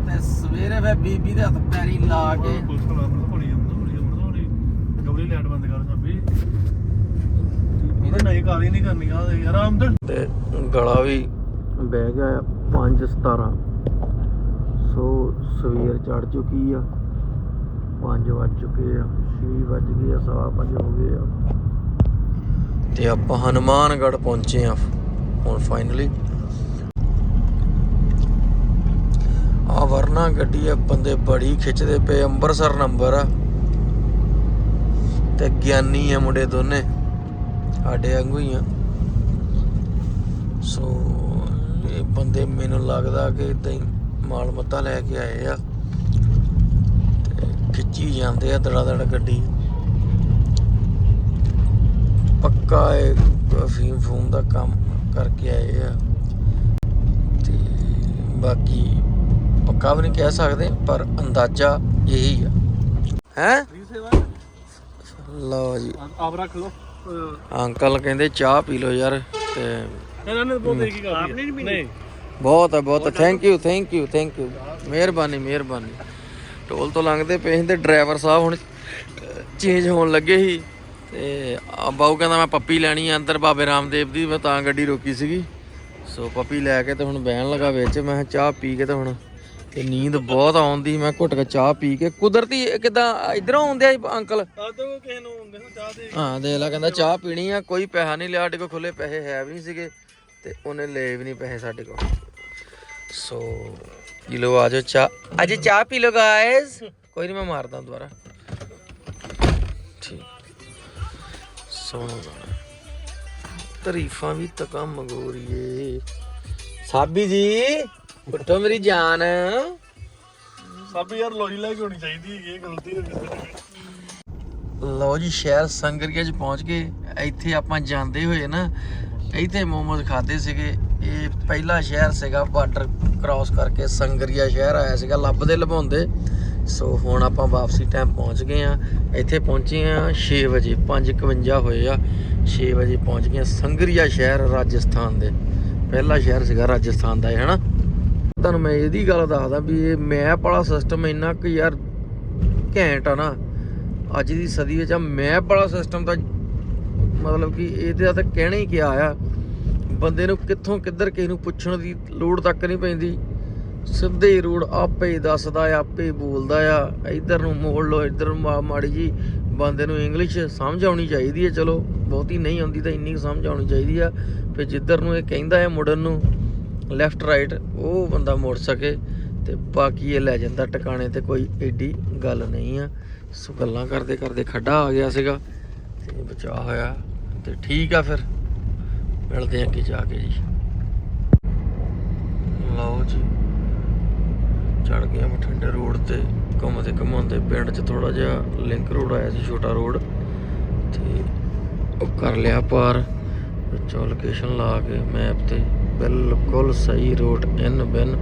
ਤੇ ਸਵੇਰੇ ਫੇ ਬੀਬੀ ਦੇ ਹੱਥ ਪੈਰੀ ਲਾ ਕੇ ਪੁਲਿਸ ਕੋਲ ਆਪਣਾ ਹੋਣੀ ਹੋਣੀ ਹੋਣੀ ਗਬਰੀ ਲੈਟ ਬੰਦ ਕਰ ਸਾਬੀ। ਇਹਦੇ ਨਹੀਂ ਕਾਲੀ ਨਹੀਂ ਕਰਨੀ, ਆ ਯਾਰ ਆਮਦਨ ਤੇ ਗਲਾ ਵੀ ਬਹਿ ਗਿਆ 5 17 ਸੋ ਸਵੇਰ ਚੜ ਚੁੱਕੀ ਆ 5 ਵੱਜ ਚੁੱਕੇ ਆ 6 ਵੱਜ ਗਏ ਆ, ਸਵਾ 5 ਹੋ ਗਏ ਆ। ਤੇ ਆਪਾਂ ਹਨੂਮਾਨਗੜ੍ਹ ਪਹੁੰਚੇ ਆ, ਹੁਣ ਫਾਈਨਲੀ ਆ ਵਰਨਾ ਗੱਡੀ ਆ, ਬੰਦੇ ਬੜੀ ਖਿੱਚਦੇ ਪਏ ਅੰਮ੍ਰਿਤਸਰ ਨੰਬਰ ਆ। ਤੇ ਗਿਆਨੀ ਆ ਮੁੰਡੇ ਦੋਨੇ, ਸਾਡੇ ਵਾਂਗੂ ਹੀ ਆ। ਸੋ ਇਹ ਬੰਦੇ ਮੈਨੂੰ ਲੱਗਦਾ ਕਿ ਇਦਾਂ ਹੀ ਮਾਲ ਮੱਤਾ ਲੈ ਕੇ ਆਏ ਆ ਤੇ ਖਿੱਚੀ ਜਾਂਦੇ ਆ ਦੜਾ ਦੜ ਗੱਡੀ। ਪੱਕਾ ਇਹ ਫੀਮ ਫੂਮ ਦਾ ਕੰਮ ਕਰਕੇ ਆਏ ਆ। ਤੇ ਬਾਕੀ ਪੱਕਾ ਵੀ ਨਹੀਂ ਕਹਿ ਸਕਦੇ, ਪਰ ਅੰਦਾਜ਼ਾ ਇਹੀ ਆ। ਹੈ? ਲਓ ਜੀ। ਆਪ ਰੱਖ ਲਓ। ਅੰਕਲ ਕਹਿੰਦੇ ਚਾਹ ਪੀ ਲਓ ਯਾਰ ਤੇ ਇਹਨਾਂ ਨੇ ਬਹੁਤ ਦੇਖੀ ਕਰਦੀ ਨਹੀਂ ਬਹੁਤ ਹੈ ਬਹੁਤ thank you thank you thank you ਮਿਹਰਬਾਨੀ ਮਿਹਰਬਾਨੀ। ਟੋਲ ਤੋਂ ਲੰਘਦੇ ਪਏ ਸੀ ਤੇ ਡਰਾਈਵਰ ਸਾਹਿਬ ਹੁਣ ਚੇਂਜ ਹੋਣ ਲੱਗੇ ਸੀ। ਤੇ ਬਾਊ ਕਹਿੰਦਾ ਮੈਂ ਪੱਪੀ ਲੈਣੀ ਆ ਅੰਦਰ ਬਾਬੇ ਰਾਮਦੇਵ ਦੀ ਮੈਂ ਤਾਂ ਗੱਡੀ ਰੋਕੀ ਸੀਗੀ। ਸੋ ਪੱਪੀ ਲੈ ਕੇ ਤੇ ਹੁਣ ਬਹਿਣ ਲਗਾ ਵਿੱਚ। ਮੈਂ ਕਿਹਾ ਚਾਹ ਪੀ ਕੇ ਤੇ ਹੁਣ ਤੇ ਨੀਂਦ ਬਹੁਤ ਆਉਂਦੀ ਮੈਂ ਘੁੱਟ ਕੇ ਚਾਹ ਪੀ ਕੇ। ਕੁਦਰਤੀ ਕਿਦਾਂ ਇਧਰੋਂ ਆਉਂਦੇ ਆ ਜੀ ਅੰਕਲ? ਆ ਤਾਂ ਕਿਸੇ ਨੂੰ ਹੁੰਦੇ ਨੂੰ ਚਾਹ ਦੇ ਹਾਂ ਦੇਖ ਲੈ ਕਹਿੰਦਾ ਚਾਹ ਪੀਣੀ ਆ ਕੋਈ ਪੈਸਾ ਨਹੀਂ ਲਿਆ ਸਾਡੇ ਕੋਲ ਖੁੱਲੇ ਪੈਸੇ ਹੈ ਵੀ ਨਹੀਂ ਸੀਗੇ। ਤੇ ਉਹਨੇ ਲਏ ਵੀ ਨਹੀਂ ਪੈਸੇ ਸਾਡੇ ਕੋਲ। ਸੋ ਪੀ ਲਓ ਆਜੋ ਚਾਹ। ਅੱਜ ਚਾਹ ਪੀ ਲਓ ਗਾਇਸ ਕੋਈ ਨਹੀਂ ਮੈਂ ਮਾਰਦਾ ਦੁਬਾਰਾ। ਠੀਕ। ਸੋਹਣਾ ਗਾਣਾ ਤਾਰੀਫਾਂ ਵੀ ਤਕਾ ਮੰਗੋਰੀਏ ਸਾਬੀ ਜੀ ਉੱਠੋ ਮੇਰੀ ਜਾਨ। ਸਭ ਯਾਰ ਲੋਜੀ ਲੈ ਕੇ ਹੋਣੀ ਚਾਹੀਦੀ ਹੈਗੀ ਇਹ ਗਲਤੀ ਹੋ ਗਈ ਲਓ ਜੀ ਸ਼ਹਿਰ ਸੰਗਰੀਆ ਚ ਪਹੁੰਚ ਗਏ। ਇੱਥੇ ਆਪਾਂ ਜਾਂਦੇ ਹੋਏ ਨਾ ਇੱਥੇ ਮੋਮੋਜ਼ ਖਾਦੇ ਸੀਗੇ। ਇਹ ਪਹਿਲਾ ਸ਼ਹਿਰ ਸੀਗਾ ਬਾਰਡਰ ਕ੍ਰਾਸ ਕਰਕੇ ਸੰਗਰੀਆ ਸ਼ਹਿਰ ਆਇਆ ਸੀਗਾ ਲੱਭਦੇ ਲਭਾਉਂਦੇ। ਸੋ ਹੁਣ ਆਪਾਂ ਵਾਪਸੀ ਟਾਈਮ ਪਹੁੰਚ ਗਏ ਆ ਇੱਥੇ ਪਹੁੰਚੇ ਆ 6 ਵਜੇ 5:51 ਹੋਏ ਆ। 6 ਵਜੇ ਪਹੁੰਚ ਗਏ ਸੰਗਰੀਆ ਸ਼ਹਿਰ ਰਾਜਸਥਾਨ ਦੇ। ਪਹਿਲਾ ਸ਼ਹਿਰ ਸੀਗਾ ਰਾਜਸਥਾਨ ਦਾ ਇਹ ਹਨਾ? ਤੁਹਾਨੂੰ ਮੈਂ ਇਹਦੀ ਗੱਲ ਦੱਸਦਾ ਵੀ ਇਹ ਮੈਪ ਵਾਲਾ ਸਿਸਟਮ ਇੰਨਾ ਕਿ ਯਾਰ ਘੈਂਟ ਆ ਨਾ, ਅੱਜ ਦੀ ਸਦੀ ਵਿੱਚ ਆ ਮੈਪ ਵਾਲਾ ਸਿਸਟਮ ਤਾਂ ਮਤਲਬ ਕਿ ਇਹਦੇ ਤਾਂ ਕਹਿਣਾ ਹੀ ਕਿਹਾ ਆ। ਬੰਦੇ ਨੂੰ ਕਿੱਥੋਂ ਕਿੱਧਰ ਕਿਸੇ ਨੂੰ ਪੁੱਛਣ ਦੀ ਲੋੜ ਤੱਕ ਨਹੀਂ ਪੈਂਦੀ। ਸਿੱਧੇ ਹੀ ਰੋਡ ਆਪੇ ਹੀ ਦੱਸਦਾ ਆ, ਆਪੇ ਬੋਲਦਾ ਆ। ਇੱਧਰ ਨੂੰ ਮੋੜ ਲਓ, ਇੱਧਰ ਨੂੰ ਮਾ- ਮਾੜੀ ਜੀ ਬੰਦੇ ਨੂੰ ਇੰਗਲਿਸ਼ ਸਮਝ ਆਉਣੀ ਚਾਹੀਦੀ ਹੈ ਚਲੋ ਬਹੁਤੀ ਨਹੀਂ ਆਉਂਦੀ ਤਾਂ ਇੰਨੀ ਕੁ ਸਮਝ ਆਉਣੀ ਚਾਹੀਦੀ ਆ। ਫਿਰ ਜਿੱਧਰ ਨੂੰ ਇਹ ਕਹਿੰਦਾ ਹੈ ਮੁੜਨ ਨੂੰ ਲੈਫਟ ਰਾਈਟ ਉਹ ਬੰਦਾ ਮੁੜ ਸਕੇ ਤੇ ਬਾਕੀ ਇਹ ਲੈ ਜਾਂਦਾ ਟਿਕਾਣੇ ਤੇ ਕੋਈ ਏਡੀ ਗੱਲ ਨਹੀਂ ਆ। ਸੋ ਗੱਲਾਂ ਕਰਦੇ ਕਰਦੇ ਖੱਡਾ ਆ ਗਿਆ ਸੀਗਾ ਤੇ ਬਚਾ ਹੋਇਆ ਤੇ ਠੀਕ ਆ ਫਿਰ। ਮਿਲਦੇ ਆ ਅੱਗੇ ਜਾ ਕੇ ਜੀ। ਲਓ ਜੀ। ਚੜ ਗਏ ਆ ਬਠਿੰਡੇ ਰੋਡ ਤੇ। ਘੁੰਮਦੇ ਘੁੰਮਾਉਂਦੇ ਪਿੰਡ 'ਚ ਥੋੜਾ ਜਿਹਾ ਲਿੰਕ ਰੋਡ ਆਇਆ ਸੀ, ਛੋਟਾ ਰੋਡ ਤੇ ਉਹ ਕਰ ਲਿਆ ਪਾਰ। ਵਿੱਚੋਂ ਲੋਕੇਸ਼ਨ ਲਾ ਕੇ ਮੈਪ ਤੇ ਬਿਲਕੁਲ ਸਹੀ ਰੋਡ ਇਨ ਬਿਨ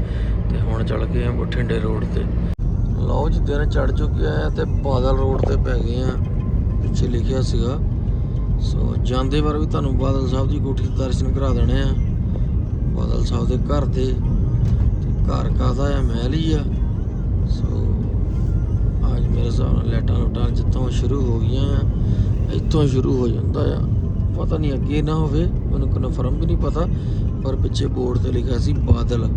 ਤੇ ਹੁਣ ਚੜ ਗਏ ਆ ਬਠਿੰਡੇ ਰੋਡ ਤੇ। ਲਓ ਜੀ, ਦਿਨ ਚੜ ਚੁੱਕਿਆ ਹੈ ਤੇ ਬਾਦਲ ਰੋਡ ਤੇ ਪੈ ਗਏ ਆ। ਪਿੱਛੇ ਲਿਖਿਆ ਸੀਗਾ। ਸੋ ਜਾਂਦੇ ਵਾਰ ਵੀ ਤੁਹਾਨੂੰ ਬਾਦਲ ਸਾਹਿਬ ਦੀ ਕੋਠੀ ਦੇ ਦਰਸ਼ਨ ਕਰਾ ਦੇਣੇ ਆ। ਬਾਦਲ ਸਾਹਿਬ ਦੇ ਘਰ ਦੇ ਘਰ ਕਾਹਦਾ ਆ? ਮਹਿਲ ਹੀ ਆ। ਸੋ ਅੱਜ ਮੇਰੇ ਹਿਸਾਬ ਨਾਲ ਲੈਟਾਂ ਲੁਟਾਂ ਜਿੱਥੋਂ ਸ਼ੁਰੂ ਹੋ ਗਈਆਂ ਆ, ਇੱਥੋਂ ਸ਼ੁਰੂ ਹੋ ਜਾਂਦਾ ਆ। ਪਤਾ ਨਹੀਂ ਅੱਗੇ ਨਾ ਹੋਵੇ, ਮੈਨੂੰ ਕਨਫਰਮ ਵੀ ਨਹੀਂ ਪਤਾ। ਪਰ ਪਿੱਛੇ ਬੋਰਡ ਤੇ ਲਿਖਿਆ ਸੀ ਬਾਦਲ।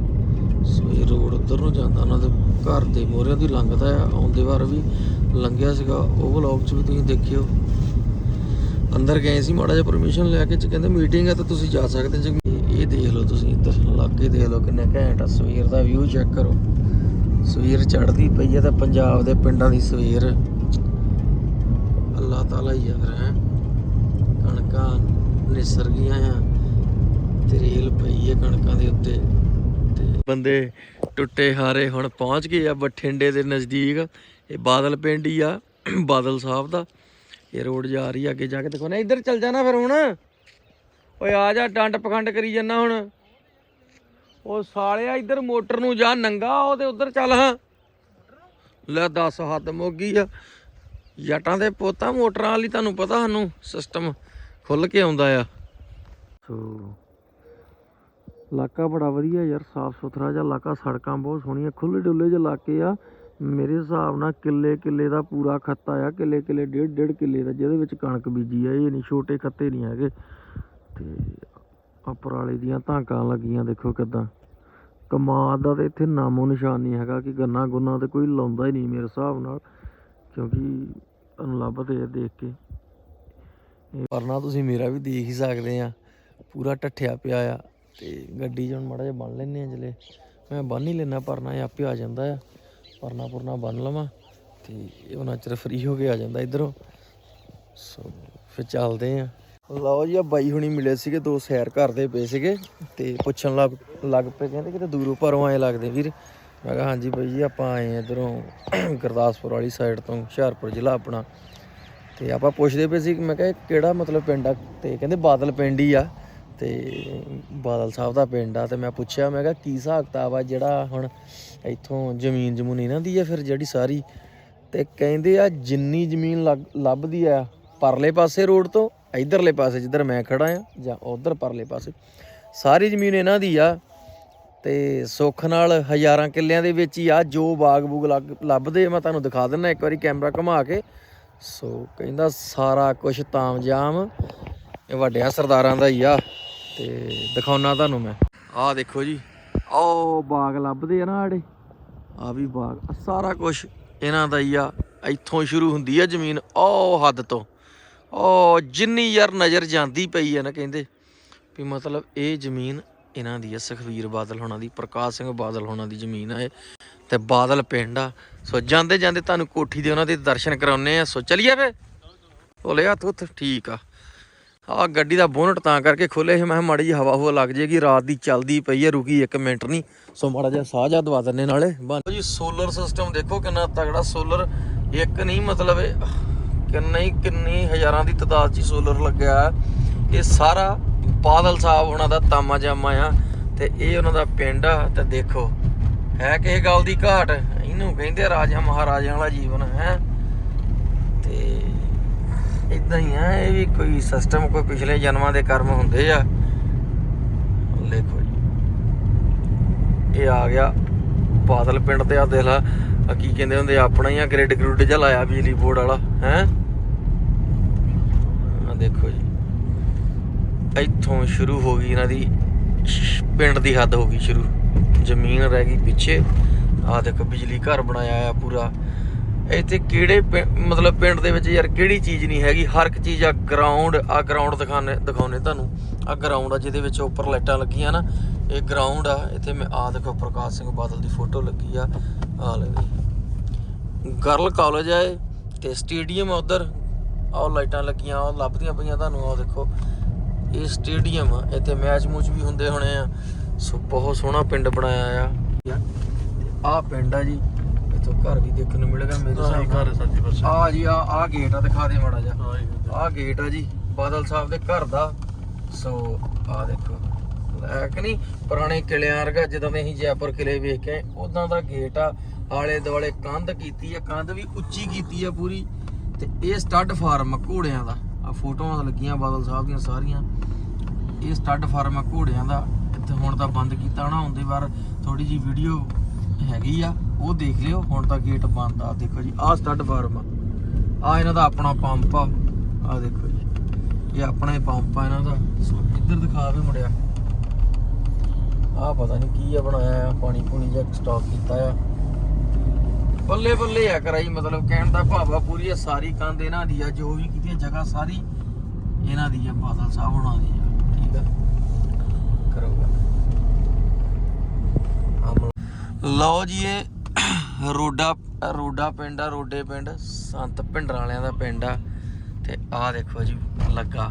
ਸੋ ਇਹ ਰੋਡ ਉਧਰ ਨੂੰ ਜਾਂਦਾ, ਉਹਨਾਂ ਦੇ ਘਰ ਦੇ ਮੋਹਰਿਆਂ ਦੀ ਲੰਘਦਾ ਆ। ਆਉਂਦੇ ਵਾਰ ਵੀ ਲੰਘਿਆ ਸੀਗਾ, ਉਹ ਵਲੌਗ 'ਚ ਵੀ ਤੁਸੀਂ ਦੇਖਿਓ। ਅੰਦਰ ਗਏ ਸੀ, ਮਾੜਾ ਜਿਹਾ ਪਰਮਿਸ਼ਨ ਲੈ ਕੇ ਚ ਕਹਿੰਦੇ ਮੀਟਿੰਗ ਹੈ ਤਾਂ ਤੁਸੀਂ ਜਾ ਸਕਦੇ ਜੀ। ਇਹ ਦੇਖ ਲਓ ਤੁਸੀਂ, ਇੱਧਰ ਲਾਗੇ ਦੇਖ ਲਓ ਕਿੰਨਾ ਘੈਂਟ ਆ। ਸਵੇਰ ਦਾ ਵਿਊ ਚੈੱਕ ਕਰੋ। ਸਵੇਰ ਚੜ੍ਹਦੀ ਪਈ ਹੈ ਤਾਂ ਪੰਜਾਬ ਦੇ ਪਿੰਡਾਂ ਦੀ ਸਵੇਰ। ਅੱਲਾਹ ਤਾਲਾ ਹੀ ਆ ਫਿਰ, ਹੈ। ਕਣਕਾਂ ਨਿਸਰ ਗਈਆਂ ਆ। ਤੇ ਰੇਲ ਪਈ ਹੈ ਕਣਕਾਂ ਦੇ ਉੱਤੇ। ਤੇ ਬੰਦੇ ਟੁੱਟੇ ਹਾਰੇ ਹੁਣ ਪਹੁੰਚ ਗਏ ਆ ਬਠਿੰਡੇ ਦੇ ਨਜ਼ਦੀਕ। ਇਹ ਬਾਦਲ ਪਿੰਡ ਹੀ ਆ, ਬਾਦਲ ਸਾਹਿਬ ਦਾ। ਇਹ ਰੋਡ ਜਾ ਰਹੀ ਆ, ਅੱਗੇ ਜਾ ਕੇ ਦੇਖੋ ਨਾ ਇੱਧਰ ਚੱਲ ਜਾਣਾ ਫਿਰ ਹੁਣ। ਓਏ ਆ ਜਾ, ਡੰਡ ਪਖੰਡ ਕਰੀ ਜੰਨਾ ਹੁਣ। ਉਹ ਸਾਲਿਆ, ਇੱਧਰ ਮੋਟਰ ਨੂੰ ਜਾ, ਨੰਗਾ ਉਹਦੇ ਉੱਧਰ ਚੱਲ ਹਾਂ। ਲੈ ਦੱਸ ਹੱਦ ਮੋਗੀ ਆ। ਜੱਟਾਂ ਦੇ ਪੋਤਾ ਮੋਟਰਾਂ ਵਾਲੀ ਤੁਹਾਨੂੰ ਪਤਾ ਸਾਨੂੰ ਸਿਸਟਮ ਖੁੱਲ ਕੇ ਆਉਂਦਾ ਆ। ਸੋ ਇਲਾਕਾ ਬੜਾ ਵਧੀਆ ਯਾਰ, ਸਾਫ਼ ਸੁਥਰਾ ਜਿਹਾ ਇਲਾਕਾ ਸੜਕਾਂ ਬਹੁਤ ਸੋਹਣੀਆਂ ਖੁੱਲੇ ਡੁੱਲੇ ਜਿਹੇ ਇਲਾਕੇ ਆ। ਮੇਰੇ ਹਿਸਾਬ ਨਾਲ ਕਿੱਲੇ ਕਿੱਲੇ ਦਾ ਪੂਰਾ ਖੱਤਾ ਆ, ਕਿੱਲੇ ਕਿੱਲੇ ਡੇਢ ਡੇਢ ਕਿੱਲੇ ਦਾ, ਜਿਹਦੇ ਵਿੱਚ ਕਣਕ ਬੀਜੀ ਆ, ਇਹ ਨਹੀਂ ਛੋਟੇ ਖੱਤੇ ਨਹੀਂ ਹੈਗੇ। ਤੇ ਆ ਪਰਾਲੇ ਦੀਆਂ ਧਾਕਾਂ ਲੱਗੀਆਂ, ਦੇਖੋ ਕਿਦਾਂ। ਕਮਾਦ ਦਾ ਤੇ ਇੱਥੇ ਨਾਮੋ ਨਿਸ਼ਾਨ ਨਹੀਂ ਹੈਗਾ ਕਿ ਗੰਨਾ ਗੁੰਨਾ ਤੇ ਕੋਈ ਲਾਉਂਦਾ ਹੀ ਨਹੀਂ ਮੇਰੇ ਹਿਸਾਬ ਨਾਲ, ਕਿਉਂਕਿ ਤੁਹਾਨੂੰ ਲੱਭਦੇ ਆ ਦੇਖ ਕੇ। ਵਰਨਾ ਤੁਸੀਂ ਮੇਰਾ ਵੀ ਦੇਖ ਹੀ ਸਕਦੇ ਆ, ਪੂਰਾ ਟੱਠਿਆ ਪਿਆ ਆ। ਤੇ ਗੱਡੀ 'ਚ ਹੁਣ ਮਾੜਾ ਜਿਹਾ ਬੰਨ ਲੈਨੇ ਆ ਜਲੇ। ਮੈਂ ਬੰਨ ਹੀ ਲੈਣਾ ਪਰਨਾ ਇਹ ਆਪੇ ਆ ਜਾਂਦਾ ਆ। ਪਰਨਾ ਪੁਰਨਾ ਬੰਨ ਲਵਾਂ, ਤੇ ਉਹਨਾਂ ਚਿਰ ਫ੍ਰੀ ਹੋ ਕੇ ਆ ਜਾਂਦਾ ਇਧਰੋਂ। ਸੋ ਫਿਰ ਚੱਲਦੇ ਆ ਲਓ ਜੀ ਆ ਬਾਈ ਹੁਣੀ ਮਿਲੇ ਸੀਗੇ, ਦੋ ਸੈਰ ਕਰਦੇ ਪਏ ਸੀਗੇ, ਤੇ ਪੁੱਛਣ ਲੱਗ ਲੱਗ ਪਏ, ਕਹਿੰਦੇ ਕਿਤੇ ਦੂਰੋਂ ਪਰੋਂ ਆਏ ਲੱਗਦੇ ਵੀਰ। ਮੈਂ ਕਿਹਾ, ਹਾਂਜੀ ਬਾਈ ਜੀ, ਆਪਾਂ ਆਏ ਇਧਰੋਂ ਗੁਰਦਾਸਪੁਰ ਵਾਲੀ ਸਾਈਡ ਤੋਂ, ਹੁਸ਼ਿਆਰਪੁਰ ਜ਼ਿਲ੍ਹਾ ਆਪਣਾ। ਤੇ ਆਪਾਂ ਪੁੱਛਦੇ ਪਏ ਸੀ ਕਿ, ਮੈਂ ਕਿਹਾ ਕਿਹੜਾ ਮਤਲਬ ਪਿੰਡ ਆ? ਤੇ ਕਹਿੰਦੇ ਬਾਦਲ ਪਿੰਡ ਹੀ ਆ। ਤੇ ਬਾਦਲ ਸਾਹਿਬ ਦਾ ਪਿੰਡ ਆ ਤੇ ਮੈਂ ਪੁੱਛਿਆ, ਮੈਂ ਕਿਹਾ ਕੀ ਹਿਸਾਬ ਕਿਤਾਬ ਆ ਜਿਹੜਾ ਹੁਣ ਇੱਥੋਂ ਜ਼ਮੀਨ ਜਮੂਨ ਇਹਨਾਂ ਦੀ ਆ ਫਿਰ ਜਿਹੜੀ ਸਾਰੀ? ਤੇ ਕਹਿੰਦੇ ਆ ਜਿੰਨੀ ਜ਼ਮੀਨ ਲੱਗ- ਲੱਭਦੀ ਆ ਪਰਲੇ ਪਾਸੇ ਰੋਡ ਤੋਂ ਇਧਰਲੇ ਪਾਸੇ, ਜਿੱਧਰ ਮੈਂ ਖੜਾ ਆ ਜਾਂ ਉਧਰ ਪਰਲੇ ਪਾਸੇ, ਸਾਰੀ ਜ਼ਮੀਨ ਇਹਨਾਂ ਦੀ ਆ ਤੇ ਸੁੱਖ ਨਾਲ ਹਜ਼ਾਰਾਂ ਕਿੱਲਿਆਂ ਦੇ ਵਿੱਚ ਹੀ ਆ, ਜੋ ਬਾਗ ਬੂਗ ਲੱਗ- ਲੱਭਦੇ ਮੈਂ ਤੁਹਾਨੂੰ ਦਿਖਾ ਦਿੰਦਾ ਇੱਕ ਵਾਰੀ ਕੈਮਰਾ ਘੁਮਾ ਕੇ। ਸੋ ਕਹਿੰਦਾ ਸਾਰਾ ਕੁਝ ਤਾਮਜਾਮ ਇਹ ਵੱਡਿਆਂ ਸਰਦਾਰਾਂ ਦਾ ਹੀ ਆ। ਤੇ ਦਿਖਾਉਣਾ ਤੁਹਾਨੂੰ ਮੈਂ। ਆਹ ਦੇਖੋ ਜੀ, ਆਹ ਬਾਗ ਲੱਭਦੇ ਆ ਨਾ ਆੜੇ। ਆ ਵੀ ਬਾਗ ਸਾਰਾ ਕੁਝ ਇਹਨਾਂ ਦਾ ਹੀ ਆ। ਇੱਥੋਂ ਸ਼ੁਰੂ ਹੁੰਦੀ ਆ ਜ਼ਮੀਨ ਉਹ ਹੱਦ ਤੋਂ। ਉਹ ਜਿੰਨੀ ਯਾਰ ਨਜ਼ਰ ਜਾਂਦੀ ਪਈ ਆ ਨਾ ਕਹਿੰਦੇ, ਵੀ ਮਤਲਬ ਇਹ ਜ਼ਮੀਨ ਇਹਨਾਂ ਦੀ ਆ, ਸੁਖਵੀਰ ਬਾਦਲ ਹੋਣਾ ਦੀ, ਪ੍ਰਕਾਸ਼ ਸਿੰਘ ਬਾਦਲ ਹੋਣਾ ਦੀ ਜ਼ਮੀਨ ਆ ਇਹ। ਤੇ ਬਾਦਲ ਪਿੰਡ ਆ। ਸੋ ਜਾਂਦੇ ਜਾਂਦੇ ਤੁਹਾਨੂੰ ਕੋਠੀ ਦੇ ਉਹਨਾਂ ਦੇ ਦਰਸ਼ਨ ਕਰਾਉਨੇ ਆ। ਸੋ ਚਲੀਏ ਫੇ ਭੋਲੇ ਹੱਥ ਉੱਥ ਠੀਕ ਆ। ਆ ਗੱਡੀ ਦਾ ਬੋਨਟ ਤਾਂ ਕਰਕੇ ਖੋਲੇ ਸੀ ਮੈਂ ਕਿਹਾ ਮਾੜੀ ਜੀ ਹਵਾ ਹੁਵਾ ਲੱਗ ਜੇਗੀ ਰਾਤ ਦੀ ਚੱਲਦੀ ਪਈ ਹੈ, ਰੁਕੀ 1 ਮਿੰਟ ਨਹੀਂ। ਸੋ ਮਾੜਾ ਜਿਹਾ ਸਾਹ ਜਾ ਦਵਾ ਦਿੰਨੇ ਨਾਲੇ। ਬਣ ਜੀ ਸੋਲਰ ਸਿਸਟਮ ਦੇਖੋ ਕਿੰਨਾ ਤਗੜਾ ਸੋਲਰ ਇੱਕ ਨਹੀਂ ਮਤਲਬ ਇਹ, ਕਿੰਨੇ ਹੀ ਕਿੰਨੀ ਹਜ਼ਾਰਾਂ ਦੀ ਤਦਾਦ 'ਚ ਸੋਲਰ ਲੱਗਿਆ ਇਹ ਸਾਰਾ ਬਾਦਲ ਸਾਹਿਬ ਉਹਨਾਂ ਦਾ ਤਾਮਾ ਜਾਮਾ ਆ ਤੇ ਇਹ ਉਹਨਾਂ ਦਾ ਪਿੰਡ ਆ, ਤੇ ਦੇਖੋ, ਹੈ ਕਿਸੇ ਗੱਲ ਦੀ ਘਾਟ? ਇਹਨੂੰ ਕਹਿੰਦੇ ਰਾਜਾ ਮਹਾਰਾਜਿਆਂ ਵਾਲਾ ਜੀਵਨ, ਹੈ? ਇਦਾਂ ਹੀ ਆ, ਇਹ ਵੀ ਕੋਈ ਸਿਸਟਮ ਕੋਈ ਪਿਛਲੇ ਜਨਮਾਂ ਦੇ ਕਰਮ ਹੁੰਦੇ ਆ। ਦੇਖੋ ਜੀ, ਇਹ ਆ ਗਿਆ ਬਾਦਲ ਪਿੰਡ ਤੇ ਆ, ਦੇਖ ਲਾ ਕੀ ਕਹਿੰਦੇ ਹੁੰਦੇ ਆਪਣਾ ਹੀ ਆ ਗ੍ਰਿਡ ਗਰੁੱਡ ਜਿਹਾ ਲਾਇਆ ਬਿਜਲੀ ਬੋਰਡ ਵਾਲਾ, ਹੈ? ਆ ਦੇਖੋ ਜੀ, ਇੱਥੋਂ ਸ਼ੁਰੂ ਹੋ ਗਈ ਇਹਨਾਂ ਦੀ ਪਿੰਡ ਦੀ ਹੱਦ ਹੋ ਗਈ ਸ਼ੁਰੂ। ਜ਼ਮੀਨ ਰਹਿ ਗਈ ਪਿੱਛੇ ਆ ਦੇਖੋ ਬਿਜਲੀ ਘਰ ਬਣਾਇਆ ਆ ਪੂਰਾ। ਇੱਥੇ ਕਿਹੜੇ ਪਿੰ- ਮਤਲਬ ਪਿੰਡ ਦੇ ਵਿੱਚ ਯਾਰ ਕਿਹੜੀ ਚੀਜ਼ ਨਹੀਂ ਹੈਗੀ? ਹਰ ਇੱਕ ਚੀਜ਼ ਆ ਗਰਾਊਂਡ ਆ ਗਰਾਊਂਡ ਦਿਖਾਣੇ, ਦਿਖਾਉਣੇ ਤੁਹਾਨੂੰ। ਆ ਗਰਾਊਂਡ ਆ ਜਿਹਦੇ ਵਿੱਚ ਉੱਪਰ ਲਾਈਟਾਂ ਲੱਗੀਆਂ ਨਾ। ਇਹ ਗਰਾਊਂਡ ਆ। ਇੱਥੇ ਮੈਂ ਆ ਦੇਖੋ ਪ੍ਰਕਾਸ਼ ਸਿੰਘ ਬਾਦਲ ਦੀ ਫੋਟੋ ਲੱਗੀ ਆ। ਆ ਲੈ ਗਰਲ ਕਾਲਜ ਆ ਇਹ ਤੇ ਸਟੇਡੀਅਮ ਆ ਉਧਰ। ਆਹ ਲਾਈਟਾਂ ਲੱਗੀਆਂ ਉਹ ਲੱਭਦੀਆਂ ਪਈਆਂ ਤੁਹਾਨੂੰ, ਆਹ ਦੇਖੋ। ਇਹ ਸਟੇਡੀਅਮ ਆ। ਇੱਥੇ ਮੈਚ ਮੂਚ ਵੀ ਹੁੰਦੇ ਹੋਣੇ ਆ। ਸੋ ਬਹੁਤ ਸੋਹਣਾ ਪਿੰਡ ਬਣਾਇਆ ਆ। ਤੇ ਆਹ ਪਿੰਡ ਆ ਜੀ। ਇੱਥੋਂ ਘਰ ਵੀ ਦੇਖਣ ਨੂੰ ਮਿਲੇਗਾ ਮੇਰੇ ਆਹੀ ਹਿਸਾਬ ਘਰ ਹੈ ਸੱਜੀ ਪਾਸੇ ਆ ਜੀ ਆ ਆ ਗੇਟ ਆ ਦਿਖਾ ਦੇ ਮਾੜਾ ਜਿਹਾ। ਆਹੀ ਆ ਗੇਟ ਆ ਜੀ ਬਾਦਲ ਸਾਹਿਬ ਦੇ ਘਰ ਦਾ। ਸੋ ਆ ਦੇਖੋ। ਹੈ ਕਿ ਨਹੀਂ ਪੁਰਾਣੇ ਕਿਲਿਆਂ ਵਰਗਾ ਜਿੱਦਾਂ ਅਸੀਂ ਜੈਪੁਰ ਕਿਲੇ ਵੇਖ ਕੇ ਉਦਾਂ ਦਾ ਗੇਟ ਆ। ਆਲੇ ਦੁਆਲੇ ਕੰਧ ਕੀਤੀ ਆ ਕੰਧ ਵੀ ਉੱਚੀ ਕੀਤੀ ਆ ਪੂਰੀ। ਤੇ ਇਹ ਸਟੱਡ ਫਾਰਮ ਆ ਘੋੜਿਆਂ ਦਾ। ਆ ਫੋਟੋਆਂ ਲੱਗੀਆਂ ਬਾਦਲ ਸਾਹਿਬ ਦੀਆਂ ਸਾਰੀਆਂ। ਇਹ ਸਟੱਡ ਫਾਰਮ ਆ ਘੋੜਿਆਂ ਦਾ। ਇੱਥੇ ਹੁਣ ਤਾਂ ਬੰਦ ਕੀਤਾ ਨਾ ਹੁੰਦੇ ਵਾਰ ਥੋੜੀ ਜੀ ਵੀਡੀਓ ਹੈਗੀ ਆ। ਉਹ ਦੇਖ ਲਿਓ, ਹੁਣ ਤਾਂ ਗੇਟ ਬੰਦ ਆ, ਦੇਖੋ ਜੀ, ਆਹ ਸਟੱਡ ਫਾਰਮ ਆ। ਆ ਇਹਨਾਂ ਦਾ ਆਪਣਾ ਪੰਪ ਆ। ਆ ਦੇਖੋ ਜੀ, ਇਹ ਆਪਣਾ ਹੀ ਪੰਪ ਆ ਇਹਨਾਂ ਦਾ। ਇੱਧਰ ਦਿਖਾ ਵੀ ਮੁੜਿਆ ਆ ਪਤਾ ਨਹੀਂ ਕੀ ਆ, ਬਣਾਇਆ ਆ, ਪਾਣੀ ਪੂਣੀ ਜਾਂ ਸਟਾਕ ਕੀਤਾ ਆ। ਬੱਲੇ ਬੱਲੇ ਆ ਕਰਾਈ, ਮਤਲਬ ਕਹਿਣ ਦਾ ਭਾਵਾ ਪੂਰੀ ਆ ਸਾਰੀ ਕੰਧ ਇਹਨਾਂ ਦੀ ਆ, ਜੋ ਵੀ ਕੀਤੀ ਜਗ੍ਹਾ ਸਾਰੀ ਇਹਨਾਂ ਦੀ ਆ, ਬਾਦਲ ਸਾਹਿਬ ਹੋਣਾ ਦੀ ਆ, ਠੀਕ ਆ? ਕਰੋ ਗੱਲ। ਲਓ ਜੀ, ਇਹ ਰੋਡਾ ਰੋਡਾ ਪਿੰਡ ਆ, ਰੋਡੇ ਪਿੰਡ। ਸੰਤ ਭਿੰਡਰਾਂ ਵਾਲਿਆਂ ਦਾ ਪਿੰਡ ਆ। ਤੇ ਆਹ ਦੇਖੋ ਜੀ, ਲੱਗਾ।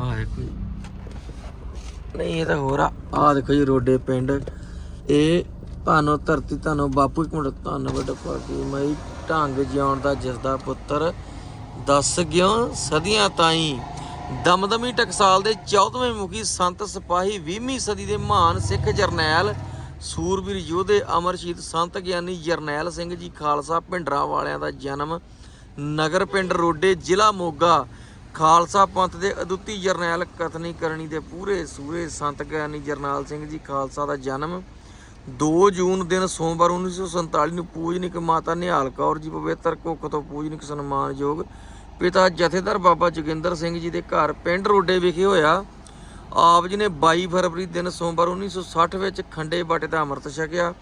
ਆਹ ਦੇਖੋ ਜੀ। ਨਹੀਂ, ਇਹ ਤਾਂ ਹੋਰ ਆ। ਆਹ ਦੇਖੋ ਜੀ, ਰੋਡੇ ਪਿੰਡ। ਇਹ ਭਾਨੋ ਧਰਤੀ ਤੁਹਾਨੂੰ ਬਾਪੂ ਇੱਕ ਮਿੰਟ ਤੁਹਾਨੂੰ ਵੱਡਾ ਪਾਕੀ ਮਈ ਢੰਗ ਜਿਉਣ ਦਾ ਜਿਸ ਦਾ ਪੁੱਤਰ। ਦੱਸ ਗਿਓ ਸਦੀਆਂ ਤਾਈਂ ਦਮਦਮੀ ਟਕਸਾਲ ਦੇ 14ਵੇਂ ਮੁਖੀ ਸੰਤ ਸਿਪਾਹੀ 20ਵੀਂ ਸਦੀ ਦੇ ਮਹਾਨ ਸਿੱਖ ਜਰਨੈਲ ਸੂਰਬੀਰ ਯੋਧੇ ਅਮਰ ਸੰਤ ਗਿਆਨੀ ਜਰਨੈਲ ਸਿੰਘ ਜੀ ਖਾਲਸਾ ਭਿੰਡਰਾਂ ਵਾਲਿਆਂ ਦਾ ਜਨਮ ਨਗਰ ਪਿੰਡ ਰੋਡੇ ਜ਼ਿਲ੍ਹਾ ਮੋਗਾ। ਖਾਲਸਾ ਪੰਥ ਦੇ ਅਦੁੱਤੀ ਜਰਨੈਲ ਕਥਨੀ ਕਰਨੀ ਦੇ ਪੂਰੇ ਸੂਰੇ ਸੰਤ ਗਿਆਨੀ ਜਰਨੈਲ ਸਿੰਘ ਜੀ ਖਾਲਸਾ ਦਾ ਜਨਮ 2 ਜੂਨ ਦਿਨ ਸੋਮਵਾਰ 1947 ਨੂੰ ਪੂਜਨਿਕ ਮਾਤਾ ਨਿਹਾਲ ਕੌਰ ਜੀ ਪਵਿੱਤਰ ਕੁੱਖ ਤੋਂ ਪੂਜਨਿਕ ਸਨਮਾਨਯੋਗ ਪਿਤਾ ਜਥੇਦਾਰ ਬਾਬਾ ਜੋਗਿੰਦਰ ਸਿੰਘ ਜੀ ਦੇ ਘਰ ਪਿੰਡ ਰੋਡੇ ਵਿਖੇ ਹੋਇਆ। ਆਪ ਜੀ ਨੇ 22 ਫਰਵਰੀ ਦਿਨ ਸੋਮਵਾਰ 1960 ਵਿੱਚ ਖੰਡੇ ਬਾਟੇ ਦਾ ਅੰਮ੍ਰਿਤ ਛਕਿਆ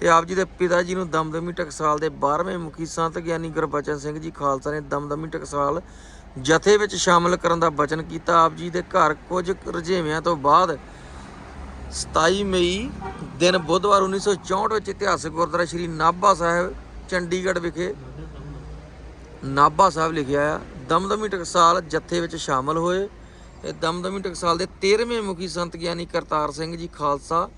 ਤੇ ਆਪ ਜੀ ਦੇ ਪਿਤਾ ਜੀ ਨੂੰ ਦਮਦਮੀ ਟਕਸਾਲ ਦੇ 12ਵੇਂ ਮੁਖੀ ਸੰਤ ਗਿਆਨੀ ਗੁਰਬਚਨ ਸਿੰਘ ਜੀ ਖਾਲਸਾ ਨੇ ਦਮਦਮੀ ਟਕਸਾਲ ਜਥੇ ਵਿੱਚ ਸ਼ਾਮਲ ਕਰਨ ਦਾ ਵਚਨ ਕੀਤਾ। ਆਪ ਜੀ ਦੇ ਘਰ ਕੁਝ ਕੁ ਰੁਝੇਵਿਆਂ ਤੋਂ ਬਾਅਦ 27 ਮਈ ਦਿਨ ਬੁੱਧਵਾਰ 1964 ਵਿੱਚ ਇਤਿਹਾਸਕ ਗੁਰਦੁਆਰਾ ਸ੍ਰੀ ਨਾਭਾ ਸਾਹਿਬ, ਚੰਡੀਗੜ੍ਹ ਵਿਖੇ ਨਾਭਾ ਸਾਹਿਬ ਲਿਖਿਆ ਆ। ਦਮਦਮੀ ਟਕਸਾਲ ਜਥੇ ਵਿੱਚ ਸ਼ਾਮਲ ਹੋਏ। ਤੇ ਦਮਦਮੀ ਟਕਸਾਲ ਦੇ 13ਵੇਂ ਮੁਖੀ ਸੰਤ ਗਿਆਨੀ ਕਰਤਾਰ ਸਿੰਘ ਜੀ ਖਾਲਸਾ,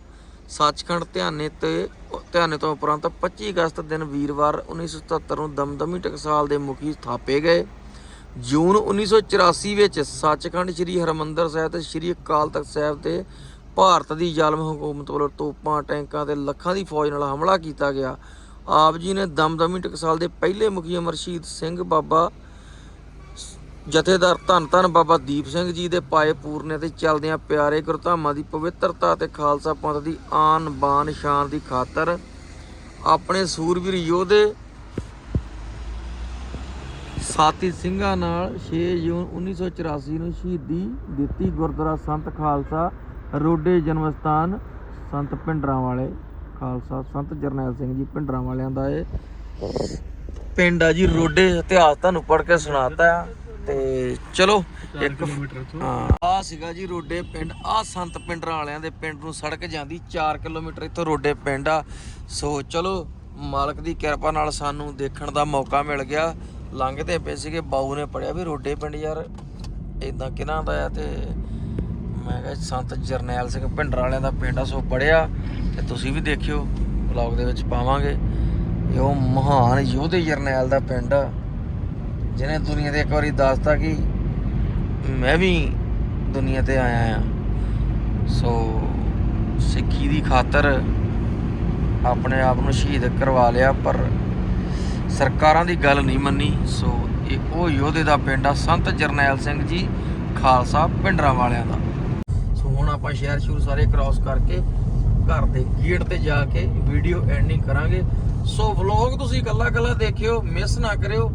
ਸੱਚਖੰਡ ਧਿਆਨੇ ਤੇ, ਧਿਆਨੇ ਤੋਂ ਉਪਰੰਤ 25 ਅਗਸਤ ਦਿਨ ਵੀਰਵਾਰ 1977 ਨੂੰ ਦਮਦਮੀ ਟਕਸਾਲ ਦੇ ਮੁਖੀ ਥਾਪੇ ਗਏ। ਜੂਨ 1984 ਵਿੱਚ ਸੱਚਖੰਡ ਸ੍ਰੀ ਹਰਮੰਦਰ ਸਾਹਿਬ ਤੇ ਸ੍ਰੀ ਅਕਾਲ ਤਖਤ ਸਾਹਿਬ ਤੇ ਭਾਰਤ ਦੀ ਜ਼ਾਲਮ ਹਕੂਮਤ ਵੱਲੋਂ ਤੋਪਾਂ, ਟੈਂਕਾਂ ਤੇ ਲੱਖਾਂ ਦੀ ਫੌਜ ਨਾਲ ਹਮਲਾ ਕੀਤਾ ਗਿਆ। ਆਪ ਜੀ ਨੇ ਦਮਦਮੀ ਟਕਸਾਲ ਦੇ ਪਹਿਲੇ ਮੁਖੀ ਅਮਰ ਸ਼ਹੀਦ ਸਿੰਘ ਬਾਬਾ ਜਥੇਦਾਰ ਧੰਨ ਧੰਨ ਬਾਬਾ ਦੀਪ ਸਿੰਘ ਜੀ ਦੇ ਪਾਏ ਪੂਰਨੇ ਤੇ ਚੱਲਦਿਆਂ ਪਿਆਰੇ ਗੁਰਧਾਮਾਂ ਦੀ ਪਵਿੱਤਰਤਾ ਤੇ ਖਾਲਸਾ ਪੰਥ ਦੀ ਆਨ ਬਾਨ ਸ਼ਾਨ ਦੀ ਖਾਤਰ ਆਪਣੇ ਸੂਰਵੀਰ ਯੋਧੇ ਸਾਤੀ ਸਿੰਘਾਂ ਨਾਲ 6 ਜੂਨ 1984 ਨੂੰ ਸ਼ਹੀਦੀ ਦਿੱਤੀ ਗੁਰਦੁਆਰਾ ਸੰਤ ਖਾਲਸਾ ਰੋਡੇ ਜਨਮ ਸਥਾਨ ਸੰਤ ਪਿੰਡਰਾਂ ਵਾਲੇ, ਖਾਲਸਾ ਸੰਤ ਜਰਨੈਲ ਸਿੰਘ ਜੀ ਪਿੰਡਰਾਂ ਵਾਲਿਆਂ ਦਾ ਇਹ ਪਿੰਡ ਆ ਜੀ, ਰੋਡੇ ਇਤਿਹਾਸ ਤੁਹਾਨੂੰ ਪੜ੍ਹ ਕੇ ਸੁਣਾਤਾ। ਆ ਤੇ ਚਲੋ ਇੱਕ ਹਾਂ। ਆ ਸੀਗਾ ਜੀ ਰੋਡੇ ਪਿੰਡ ਆ ਸੰਤ ਪਿੰਡਰਾਂ ਵਾਲਿਆਂ ਦੇ ਪਿੰਡ ਨੂੰ ਸੜਕ ਜਾਂਦੀ 4 ਕਿਲੋਮੀਟਰ ਇੱਥੋਂ ਰੋਡੇ ਪਿੰਡ ਆ। ਸੋ ਚਲੋ ਮਾਲਕ ਦੀ ਕਿਰਪਾ ਨਾਲ ਸਾਨੂੰ ਦੇਖਣ ਦਾ ਮੌਕਾ ਮਿਲ ਗਿਆ। ਲੰਘਦੇ ਪਏ ਸੀਗੇ ਬਾਊ ਨੇ ਪੜਿਆ ਵੀ ਰੋਡੇ ਪਿੰਡ ਯਾਰ ਇਦਾਂ ਕਿਹਨਾਂ ਦਾ ਆ ਤੇ ਮੈਂ ਕਿਹਾ ਸੰਤ ਜਰਨੈਲ ਸਿੰਘ ਪਿੰਡਰਾਂ ਵਾਲਿਆਂ ਦਾ ਪਿੰਡ ਆ ਸੋ ਪੜਿਆ ਤੇ ਤੁਸੀਂ ਵੀ ਦੇਖਿਓ ਵਲੌਗ ਦੇ ਵਿੱਚ ਪਾਵਾਂਗੇ। ਇਹ ਉਹ ਮਹਾਨ ਯੋਧੇ ਜਰਨੈਲ ਦਾ ਪਿੰਡ ਆ। ਜਿਹਨੇ ਦੁਨੀਆ 'ਤੇ ਇੱਕ ਵਾਰੀ ਦੱਸਤਾ ਕਿ ਮੈਂ ਵੀ ਦੁਨੀਆ ਤੇ ਆਇਆ ਆ ਸੋ ਸਿੱਖੀ ਦੀ ਖਾਤਰ ਆਪਣੇ ਆਪ ਨੂੰ ਸ਼ਹੀਦ ਕਰਵਾ ਲਿਆ, ਪਰ ਸਰਕਾਰਾਂ ਦੀ ਗੱਲ ਨਹੀਂ ਮੰਨੀ। ਸੋ ਇਹ ਉਹ ਯੋਧੇ ਦਾ ਪਿੰਡ ਆ, ਸੰਤ ਜਰਨੈਲ ਸਿੰਘ ਜੀ, ਖਾਲਸਾ ਪਿੰਡਰਾਂ ਵਾਲਿਆਂ ਦਾ। ਸੋ ਹੁਣ ਆਪਾਂ ਸ਼ਹਿਰ ਸ਼ੁਰੂ ਸਾਰੇ ਕ੍ਰਾਸ ਕਰਕੇ ਘਰ ਦੇ ਗੇਟ ਤੇ ਜਾ ਕੇ ਵੀਡੀਓ ਐਂਡਿੰਗ ਕਰਾਂਗੇ। ਸੋ ਵਲੌਗ ਤੁਸੀਂ ਇਕੱਲਾ ਇਕੱਲਾ ਦੇਖਿਓ ਮਿਸ ਨਾ ਕਰਿਓ।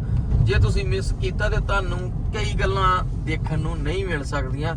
ਜੇ ਤੁਸੀਂ ਮਿਸ ਕੀਤਾ ਤੇ ਤੁਹਾਨੂੰ ਕਈ ਗੱਲਾਂ ਦੇਖਣ ਨੂੰ ਨਹੀਂ ਮਿਲ ਸਕਦੀਆਂ।